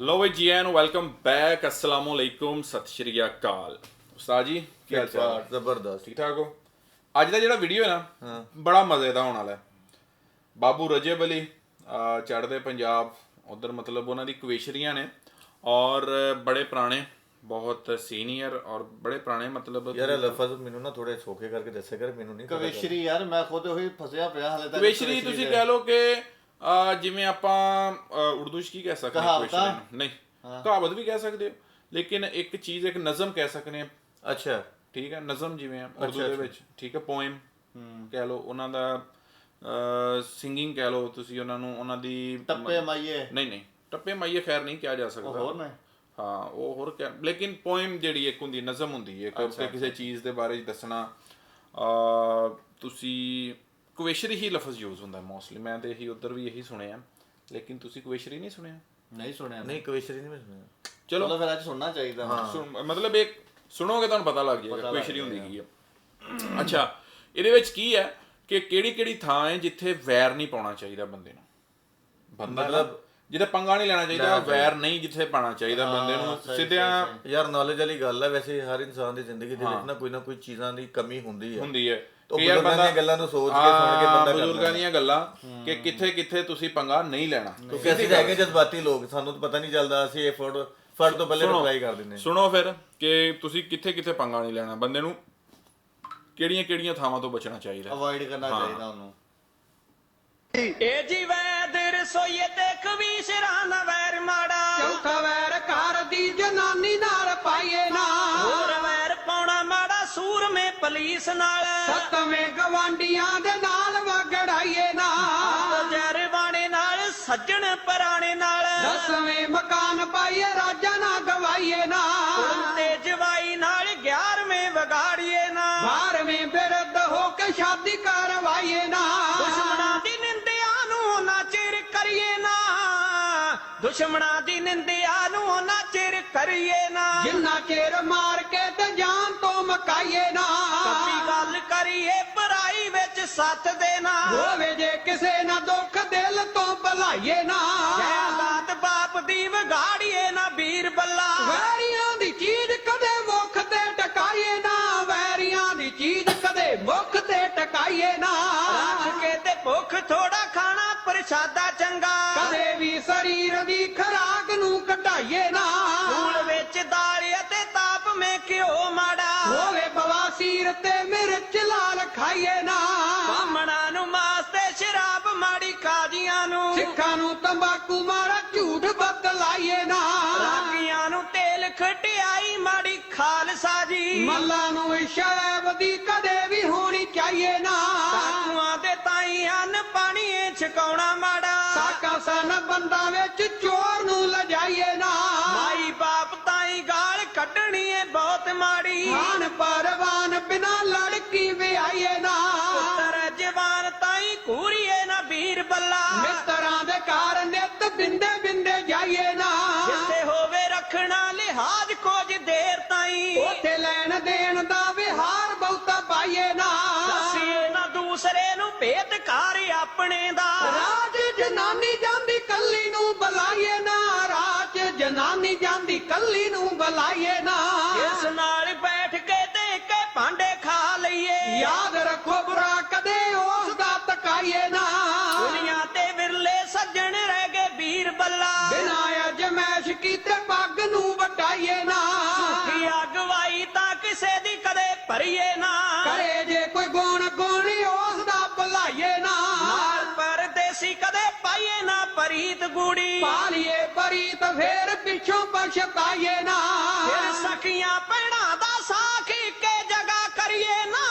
ਲੋ ਵੀ ਜੀ ਐਨ welcome back ਅਸਲਾਮ ਅਲੈਕੁਮ ਸਤਿ ਸ਼੍ਰੀ ਅਕਾਲ। ਉਸਤਾਦ ਜੀ ਕੀ ਹਾਲ ਚਾਲ? ਜ਼ਬਰਦਸਤ। ਠੀਕ ਠਾਕ ਹੋ? ਅੱਜ ਦਾ ਜਿਹੜਾ ਵੀਡੀਓ ਹੈ ਨਾ ਬੜਾ ਮਜ਼ੇ ਦਾ ਹੋਣ ਵਾਲਾ ਹੈ। ਬਾਬੂ ਰਜਬ ਅਲੀ ਚੜ੍ਹਦੇ ਪੰਜਾਬ ਉਧਰ ਮਤਲਬ ਉਹਨਾਂ ਦੀ ਕਵੇਸ਼ਰੀਆਂ ਨੇ ਔਰ ਬੜੇ ਪੁਰਾਣੇ ਬਹੁਤ ਸੀਨੀਅਰ ਔਰ ਬੜੇ ਪੁਰਾਣੇ ਮਤਲਬ ਯਾਰ ਇਹ ਲਫ਼ਜ਼ ਮੈਨੂੰ ਨਾ ਥੋੜੇ ਸੌਖੇ ਕਰਕੇ ਦੱਸਿਆ ਕਰ ਮੈਨੂੰ ਨਹੀਂ ਕਵੇਸ਼ਰੀ ਯਾਰ ਮੈਂ ਖੁਦ ਉਹੀ ਫਸਿਆ ਪਿਆ ਹਲੇ ਤੱਕ ਕਵੇਸ਼ਰੀ ਤੁਸੀਂ ਕਹਿ ਲਓ ਕਿ ਜਿਵੇਂ ਆਪਾਂ ਉਰਦੂ ਚ ਕੀ ਕਹਿ ਸਕਦੇ ਹਾਂ ਕਹਾਵਤਾਂ? ਕਵੇਸ਼ਰੀ ਨੂੰ ਨਹੀਂ ਕਹਾਵਤ ਵੀ ਕਹਿ ਸਕਦੇ ਹੋ ਲੇਕਿਨ ਇੱਕ ਚੀਜ਼ ਇੱਕ ਨਜ਼ਮ ਕਹਿ ਸਕਦੇ ਹਾਂ। ਅੱਛਾ। ਠੀਕ ਹੈ ਨਜ਼ਮ ਜਿਵੇਂ ਆ ਉਰਦੂ ਦੇ ਵਿੱਚ। ਠੀਕ ਹੈ ਪੋਇਮ ਕਹਿ ਲਓ ਉਹਨਾਂ ਦਾ ਸਿੰਗਿੰਗ ਕਹਿ ਲਓ ਤੁਸੀਂ ਉਹਨਾਂ ਨੂੰ ਉਹਨਾਂ ਦੀ ਟੱਪੇ ਮਾਈਏ। ਨਹੀਂ ਨਹੀਂ ਟੱਪੇ ਮਾਈਏ ਖੈਰ ਨਹੀਂ ਕਿਹਾ ਜਾ ਸਕਦਾ। ਹੋਰ ਨੇ? ਹਾਂ ਉਹ ਹੋਰ ਕਿਆ ਲੇਕਿਨ ਪੋਇਮ ਜਿਹੜੀ ਇੱਕ ਹੁੰਦੀ ਨਜ਼ਮ ਹੁੰਦੀ ਹੈ। ਕਿ ਕਿਸੇ ਚੀਜ਼ ਦੇ ਬਾਰੇ ਦੱਸਣਾ ਆ ਤੁਸੀਂ ਕੁਵੇਸ਼ਰੀ ਹੀ ਲਫ਼ਜ਼ ਯੂਜ਼ ਹੁੰਦਾ ਮੋਸਟਲੀ ਮੈਂ ਤੇ ਇਹੀ ਉਧਰ ਵੀ ਇਹੀ ਸੁਣਿਆ। ਲੇਕਿਨ ਤੁਸੀਂ ਕੁਵੇਸ਼ਰੀ ਨਹੀਂ ਸੁਣਿਆ? ਨਹੀਂ ਸੁਣਿਆ ਨਹੀਂ ਕਵੇਸ਼ਰੀ ਨਹੀਂ ਮੈਂ ਸੁਣਿਆ। ਚਲੋ। ਚਲੋ ਫਿਰ ਅੱਜ ਸੁਣਨਾ ਚਾਹੀਦਾ। ਹਾਂ। ਸੁਣ- ਮਤਲਬ ਇੱਕ ਸੁਣੋਗੇ ਤੁਹਾਨੂੰ ਪਤਾ ਲੱਗ ਜਾਏਗਾ ਕੁਵੇਸ਼ਰੀ ਹੁੰਦੀ ਕੀ ਹੈ ਅੱਛਾ ਇਹਦੇ ਵਿੱਚ ਕੀ ਹੈ ਕਿ ਕਿਹੜੀ ਕਿਹੜੀ ਥਾਂ ਹੈ ਜਿੱਥੇ ਵੈਰ ਨਹੀਂ ਪਾਉਣਾ ਚਾਹੀਦਾ ਬੰਦੇ ਨੂੰ? ਬੰਦਾ ਮਤਲਬ ਜਿੱਥੇ ਪੰਗਾ ਨਹੀਂ ਲੈਣਾ ਚਾਹੀਦਾ ਵੈਰ ਨਹੀਂ ਜਿੱਥੇ ਪਾਣਾ ਚਾਹੀਦਾ ਬੰਦੇ ਨੂੰ। ਸਿੱਧਿਆਂ ਯਾਰ ਨੌਲੇਜ ਵਾਲੀ ਗੱਲ ਹੈ ਵੈਸੇ ਹਰ ਇਨਸਾਨ ਦੀ ਜ਼ਿੰਦਗੀ ਦੇ ਵਿੱਚ ਨਾ ਕੋਈ ਨਾ ਕੋਈ ਚੀਜ਼ਾਂ ਦੀ ਕਮੀ ਹੁੰਦੀ ਹੈ। ਹੁੰਦੀ ਹੈ। ਉਹ ਬਜ਼ੁਰਗਾਂ ਦੀਆਂ ਗੱਲਾਂ ਨੂੰ ਸੋਚ ਕੇ ਸੁਣ ਕੇ ਬੰਦਾ ਬਜ਼ੁਰਗਾਂ ਦੀਆਂ ਗੱਲਾਂ ਕਿ ਕਿੱਥੇ ਕਿੱਥੇ ਤੁਸੀਂ ਪੰਗਾ ਨਹੀਂ ਲੈਣਾ। ਕਿਉਂਕਿ ਅਸੀਂ ਹੈਗੇ ਜਜ਼ਬਾਤੀ ਲੋਕ ਸਾਨੂੰ ਤਾਂ ਪਤਾ ਨਹੀਂ ਚੱਲਦਾ ਅਸੀਂ ਇਹ ਫੜ ਫੜ ਤੋਂ ਪਹਿਲੇ ਰਿਪਲਾਈ ਕਰ ਦਿੰਦੇ ਸੁਣੋ ਫਿਰ ਕਿ ਤੁਸੀਂ ਕਿੱਥੇ ਕਿੱਥੇ ਪੰਗਾ ਨਹੀਂ ਲੈਣਾ। ਬੰਦੇ ਨੂੰ ਕਿਹੜੀਆਂ ਕਿਹੜੀਆਂ ਥਾਵਾਂ ਤੋਂ ਬਚਣਾ ਚਾਹੀਦਾ। ਅਵੋਇਡ ਕਰਨਾ ਚਾਹੀਦਾ ਉਹਨੂੰ। ਏ ਜੀ ਵੈਦ ਰਸੋਈਏ ਤੇ ਕਵੀ ਸਿਰਾਂ ਦਾ ਵੈਰ ਮਾੜਾ। ਚੌਥਾ ਵੈਰ ਘਰ ਦੀ ਜਨਾਨੀ ਨਾਲ ਪਾਈਏ। ਪੁਲਿਸ ਨਾਲ। ਸੱਤਵੇਂ ਗਵਾਂਡੀਆਂ ਦੇ ਨਾਲ ਵਗੜਾਈਏ ਨਾ ਜਰਵਾਣੇ ਨਾਲ ਸੱਜਣ ਪਰਾਣੇ ਨਾਲ। ਦਸਵੇਂ ਮਕਾਨ ਪਾਈਏ ਰਾਜਾ ਨਾ ਗਵਾਈਏ ਨਾ ਤੇ ਜਵਾਈ ਨਾਲ 11ਵੇਂ ਵਿਗਾੜੀਏ ਨਾ ਬਾਰਵੇਂ ਬਿਰਧ ਹੋ ਕੇ ਸ਼ਾਦੀ ਕਰਵਾਈਏ ਨਾ ਦੁਸ਼ਮਣਾਂ ਦੀ ਨਿੰਦਿਆ ਨੂੰ ਨਾ ਚਿਰ ਕਰੀਏ ਨਾ ਦੁਸ਼ਮਣਾਂ ਦੀ ਨਿੰਦਿਆ ਨੂੰ ਨਾ ਚਿਰ ਕਰੀਏ ਨਾ ਜਿੰਨਾ ਚਿਰ ਮਾਰ ਮਕਾਈਏ ਨਾ। ਕੱਪੀ ਗੱਲ ਕਰੀਏ ਪਰਾਈ ਵਿੱਚ ਸੱਤ ਦੇਣਾ ਹੋਵੇ ਜੇ ਕਿਸੇ ਨਾ ਦੁੱਖ ਦਿਲ ਤੋਂ ਭਲਾਈਏ ਨਾ। ਜਾਇਦਾਦ ਬਾਪ ਦੀ ਵਿਗਾੜੀਏ ਨਾ ਵੀਰ ਬੱਲਾ। ਵੈਰੀਆਂ ਦੀ ਚੀਜ਼ ਕਦੇ ਮੁੱਖ ਤੇ ਟਕਾਈਏ ਨਾ। ਵੈਰੀਆਂ ਦੀ ਚੀਜ਼ ਕਦੇ ਮੁੱਖ ਤੇ ਟਕਾਈਏ ਨਾ। ਰੱਖ ਕੇ ਭੁੱਖ ਥੋੜਾ ਖਾਣਾ ਪ੍ਰਸ਼ਾਦਾ ਚੰਗਾ। ਕਦੇ ਵੀ ਸਰੀਰ ਦੀ ਖਰਾਕ ਨੂੰ ਘਟਾਈਏ ਨਾ। ਧੂਲ ਵਿੱਚ ਦਾਲ ਅਤੇ ਤਾਪ ਮੇ ਘਿਓ ਮਾੜਾ। ਹੋਵੇ ਬਵਾਸੀਰ ਤੇ ਮਿਰਚ ਲਾਲ ਖਾਈਏ ਨਾ। ਬਾਮਣਾ ਨੂੰ ਮਾਸ ਤੇ ਸ਼ਰਾਬ ਮਾੜੀ ਕਾਜੀਆਂ ਨੂੰ। ਸਿੱਖਾਂ ਨੂੰ ਤੰਬਾਕੂ ਮਾਰਾ ਝੂਠ ਬਦਲਾਈਏ ਨਾ। ਰਾਗੀਆਂ ਨੂੰ ਤੇਲ ਖਟਿਆਈ ਮਾੜੀ ਖਾਲਸਾ ਜੀ। ਮੱਲਾ ਨੂੰ ਸ਼ਰਾਬ ਦੀ ਕਦੇ ਵੀ ਹੋਣੀ ਚਾਹੀਏ ਨਾ। ਪਾਣੀਏ ਛਕਾਉਣਾ ਮਾੜਾ। ਸਾਕਾ ਸਨ ਬੰਦਾ ਵਿੱਚ ਚੋਰ ਨੂੰ ਲਜਾਈਏ ਨਾ। ਮਾਈ ਬਾਪ ਤਾਈ ਗਾਲ ਕੱਢਣੀ ਏ ਬਹੁਤ ਮਾੜੀ। ਖਾਨ ਪਰਵਾਨ ਬਿਨਾ ਲੜਕੀ ਵਿਆਹੀਏ ਨਾ। ਪੁੱਤਰ ਜਵਾਨ ਤਾਈ ਕੂਰੀਏ ਨਾ ਵੀਰ ਬੱਲਾ। ਮਿੱਤਰਾਂ ਦੇ ਘਰ ਨਿਤ ਬਿੰਦੇ ਬਿੰਦੇ ਜਾਈਏ ਨਾ। ਜਿੱਥੇ ਹੋਵੇ ਰੱਖਣਾ ਲਿਹਾਜ਼ ਕੁਝ ਦੇਰ ਤਾਈ। ਉਥੇ ਲੈਣ ਦੇਣ ਦਾ ਵਿਹਾਰ ਬਹੁਤਾ ਪਾਈਏ ਨਾ। ਨਾ ਦੂਸਰੇ ਨੂੰ ਭੇਤ ਕਰ ਆਪਣੇ ਦਾ। ਰਾਜ ਜਨਾਨੀ ਜਾਂਦੀ ਕੱਲੀ ਨੂੰ ਬੁਲਾਈਏ ਨਾ ਰਾਜ ਜਨਾਨੀ ਜਾਂਦੀ ਕੱਲੀ ਨੂੰ ਬੁਲਾਈਏ ਨਾ। ਇਸ ਨਾਲ ਬੈਠ ਕੇ ਤੇ ਕੇ ਭਾਂਡੇ ਖਾ ਲਈਏ। ਯਾਦ ਰੱਖੋ ਬੁਰਾ ਕਦੇ ਉਸ ਦਾ ਤਕਾਈਏ ਨਾ। ਦੁਨੀਆ ਤੇ ਵਿਰਲੇ ਸੱਜਣ ਰਹਿ ਗਏ ਵੀਰ ਬੱਲਾ। ਬਿਨਾ ਅਜਮੈਸ਼ ਕੀਤੇ ਪੱਗ ਨੂੰ ਵਟਾਈਏ ਨਾ। ਕੀ ਅਗਵਾਈ ਤਾਂ ਕਿਸੇ ਦੀ ਕਦੇ ਭਰੀਏ ਨਾ। ਕਰੇ ਜੇ ਕੋਈ ਗੁਣ ਗੁਣੀ ਭੁਲਾਈਏ ਨਾ ਨਾਲ ਪਰਦੇਸੀ ਕਦੇ ਪਾਈਏ ਨਾ ਪਰੀਤ ਗੂੜੀ। ਪਾਲੀਏ ਪਰੀਤ ਫੇਰ ਪਿੱਛੋਂ ਪਛਤਾਈਏ ਨਾ। ਫਿਰ ਸਖੀਆਂ ਭੈਣਾਂ ਦਾ ਸਾਖ ਕੇ ਜਗਾ ਕਰੀਏ ਨਾ।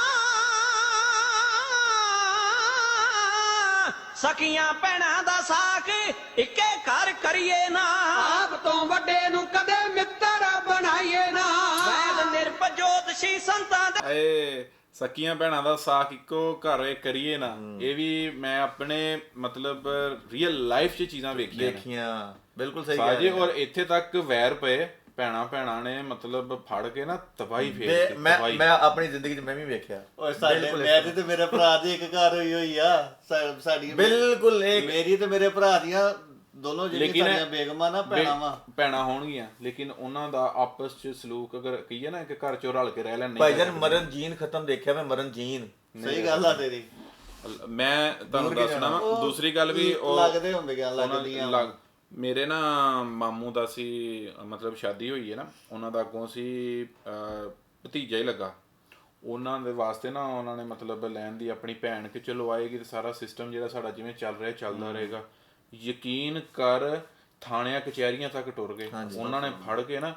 ਸਖੀਆਂ ਭੈਣਾਂ ਦਾ ਸਾਖ ਇੱਕੇ ਘਰ ਕਰੀਏ ਨਾ। ਆਪ ਤੋਂ ਵੱਡੇ ਨੂੰ ਕਦੇ ਮਿੱਤਰ ਬਣਾਈਏ ਨਾ। ਵੈਦ ਨਿਰਪਜੋਤ ਸੀ ਸੰਤਾਂ ਦੇ ਏ ਸਕੀਆਂ ਭੈਣਾਂ ਦਾ ਸਾਥ ਇੱਕੋ ਘਰ ਕਰੀਏ ਨਾ ਇਹ ਵੀ ਮੈਂ ਆਪਣੇ ਮਤਲਬ ਰੀਅਲ ਲਾਈਫ 'ਚ ਚੀਜ਼ਾਂ ਵੇਖੀਆਂ ਦੇਖੀਆਂ ਬਿਲਕੁਲ ਸਹੀ ਸਾਜੇ ਕਹਿ ਔਰ ਇੱਥੇ ਤੱਕ ਵੈਰ ਪਏ ਭੈਣਾ ਭੈਣਾ ਨੇ ਮਤਲਬ ਫੜ ਕੇ ਨਾ ਤਬਾਹੀ ਫੇਰ ਦਿੱਤੀ, ਮੈਂ ਮੈਂ ਆਪਣੀ ਜ਼ਿੰਦਗੀ 'ਚ ਮੈਂ ਵੀ ਵੇਖਿਆ। ਓਏ ਸਾਡੇ ਮੇਰੀ ਤੇ ਮੇਰੇ ਭਰਾ ਦੀ ਇੱਕ ਘਰ ਹੋਈ ਹੋਈ ਆ ਸਾਡੀ ਬਿਲਕੁਲ ਇੱਕ ਮੇਰੀ ਤੇ ਮੇਰੇ ਭਰਾ ਦੀਆਂ ਦੋਨੋਂ ਜਿਹੜੀਆਂ ਸਾਡੀਆਂ ਬੇਗਮਾਂ ਨਾ ਭੈਣਾਂ ਵਾ। ਪੈਣਾ ਹੋਣਗੀਆਂ ਲੇਕਿਨ ਉਹਨਾਂ ਦਾ ਆਪਸ ਚ ਸਲੂਕ ਅਗਰ ਕਹੀਏ ਨਾ ਕਿ ਘਰ ਚੋਂ ਰਲ ਕੇ ਰਹਿ ਲੈਣ ਨਹੀਂ ਭਾਈਜਾਨ ਮਰਨ ਜੀਨ ਖਤਮ ਦੇਖਿਆ ਮੈਂ ਮਰਨ ਜੀਨ ਸਹੀ ਗੱਲ ਆ ਤੇਰੀ। ਮੈਂ ਤੁਹਾਨੂੰ ਦੱਸਣਾ ਵਾ ਦੂਸਰੀ ਗੱਲ ਵੀ ਉਹ ਲੱਗਦੇ ਹੁੰਦੇ ਗਿਆ ਲੱਗਦੀਆਂ ਲੱਗ- ਮੇਰੇ ਨਾ ਮਾਮੂ ਦਾ ਸੀ ਮਤਲਬ ਸ਼ਾਦੀ ਹੋਈ ਹੈ ਨਾ ਉਹਨਾਂ ਦਾ ਅੱਗੋਂ ਸੀ ਭਤੀਜਾ ਹੀ ਲੱਗਾ। ਉਹਨਾਂ ਦੇ ਵਾਸਤੇ ਨਾ ਉਹਨਾਂ ਨੇ ਮਤਲਬ ਲੈਣ ਦੀ ਆਪਣੀ ਭੈਣ ਕਿ ਚਲੋ ਆਏਗੀ ਤੇ ਸਾਰਾ ਸਿਸਟਮ ਜਿਹੜਾ ਸਾਡਾ ਜਿਵੇਂ ਚੱਲ ਰਿਹਾ ਚੱਲਦਾ ਰਹੇਗਾ। ਯਕੀਨ ਕਰ ਥਾਣਿਆਂ ਕਚਹਿਰੀਆਂ ਤੱਕ ਟੁਰ ਗਏ। ਉਹਨਾਂ ਨੇ ਫੜ ਕੇ ਨਾ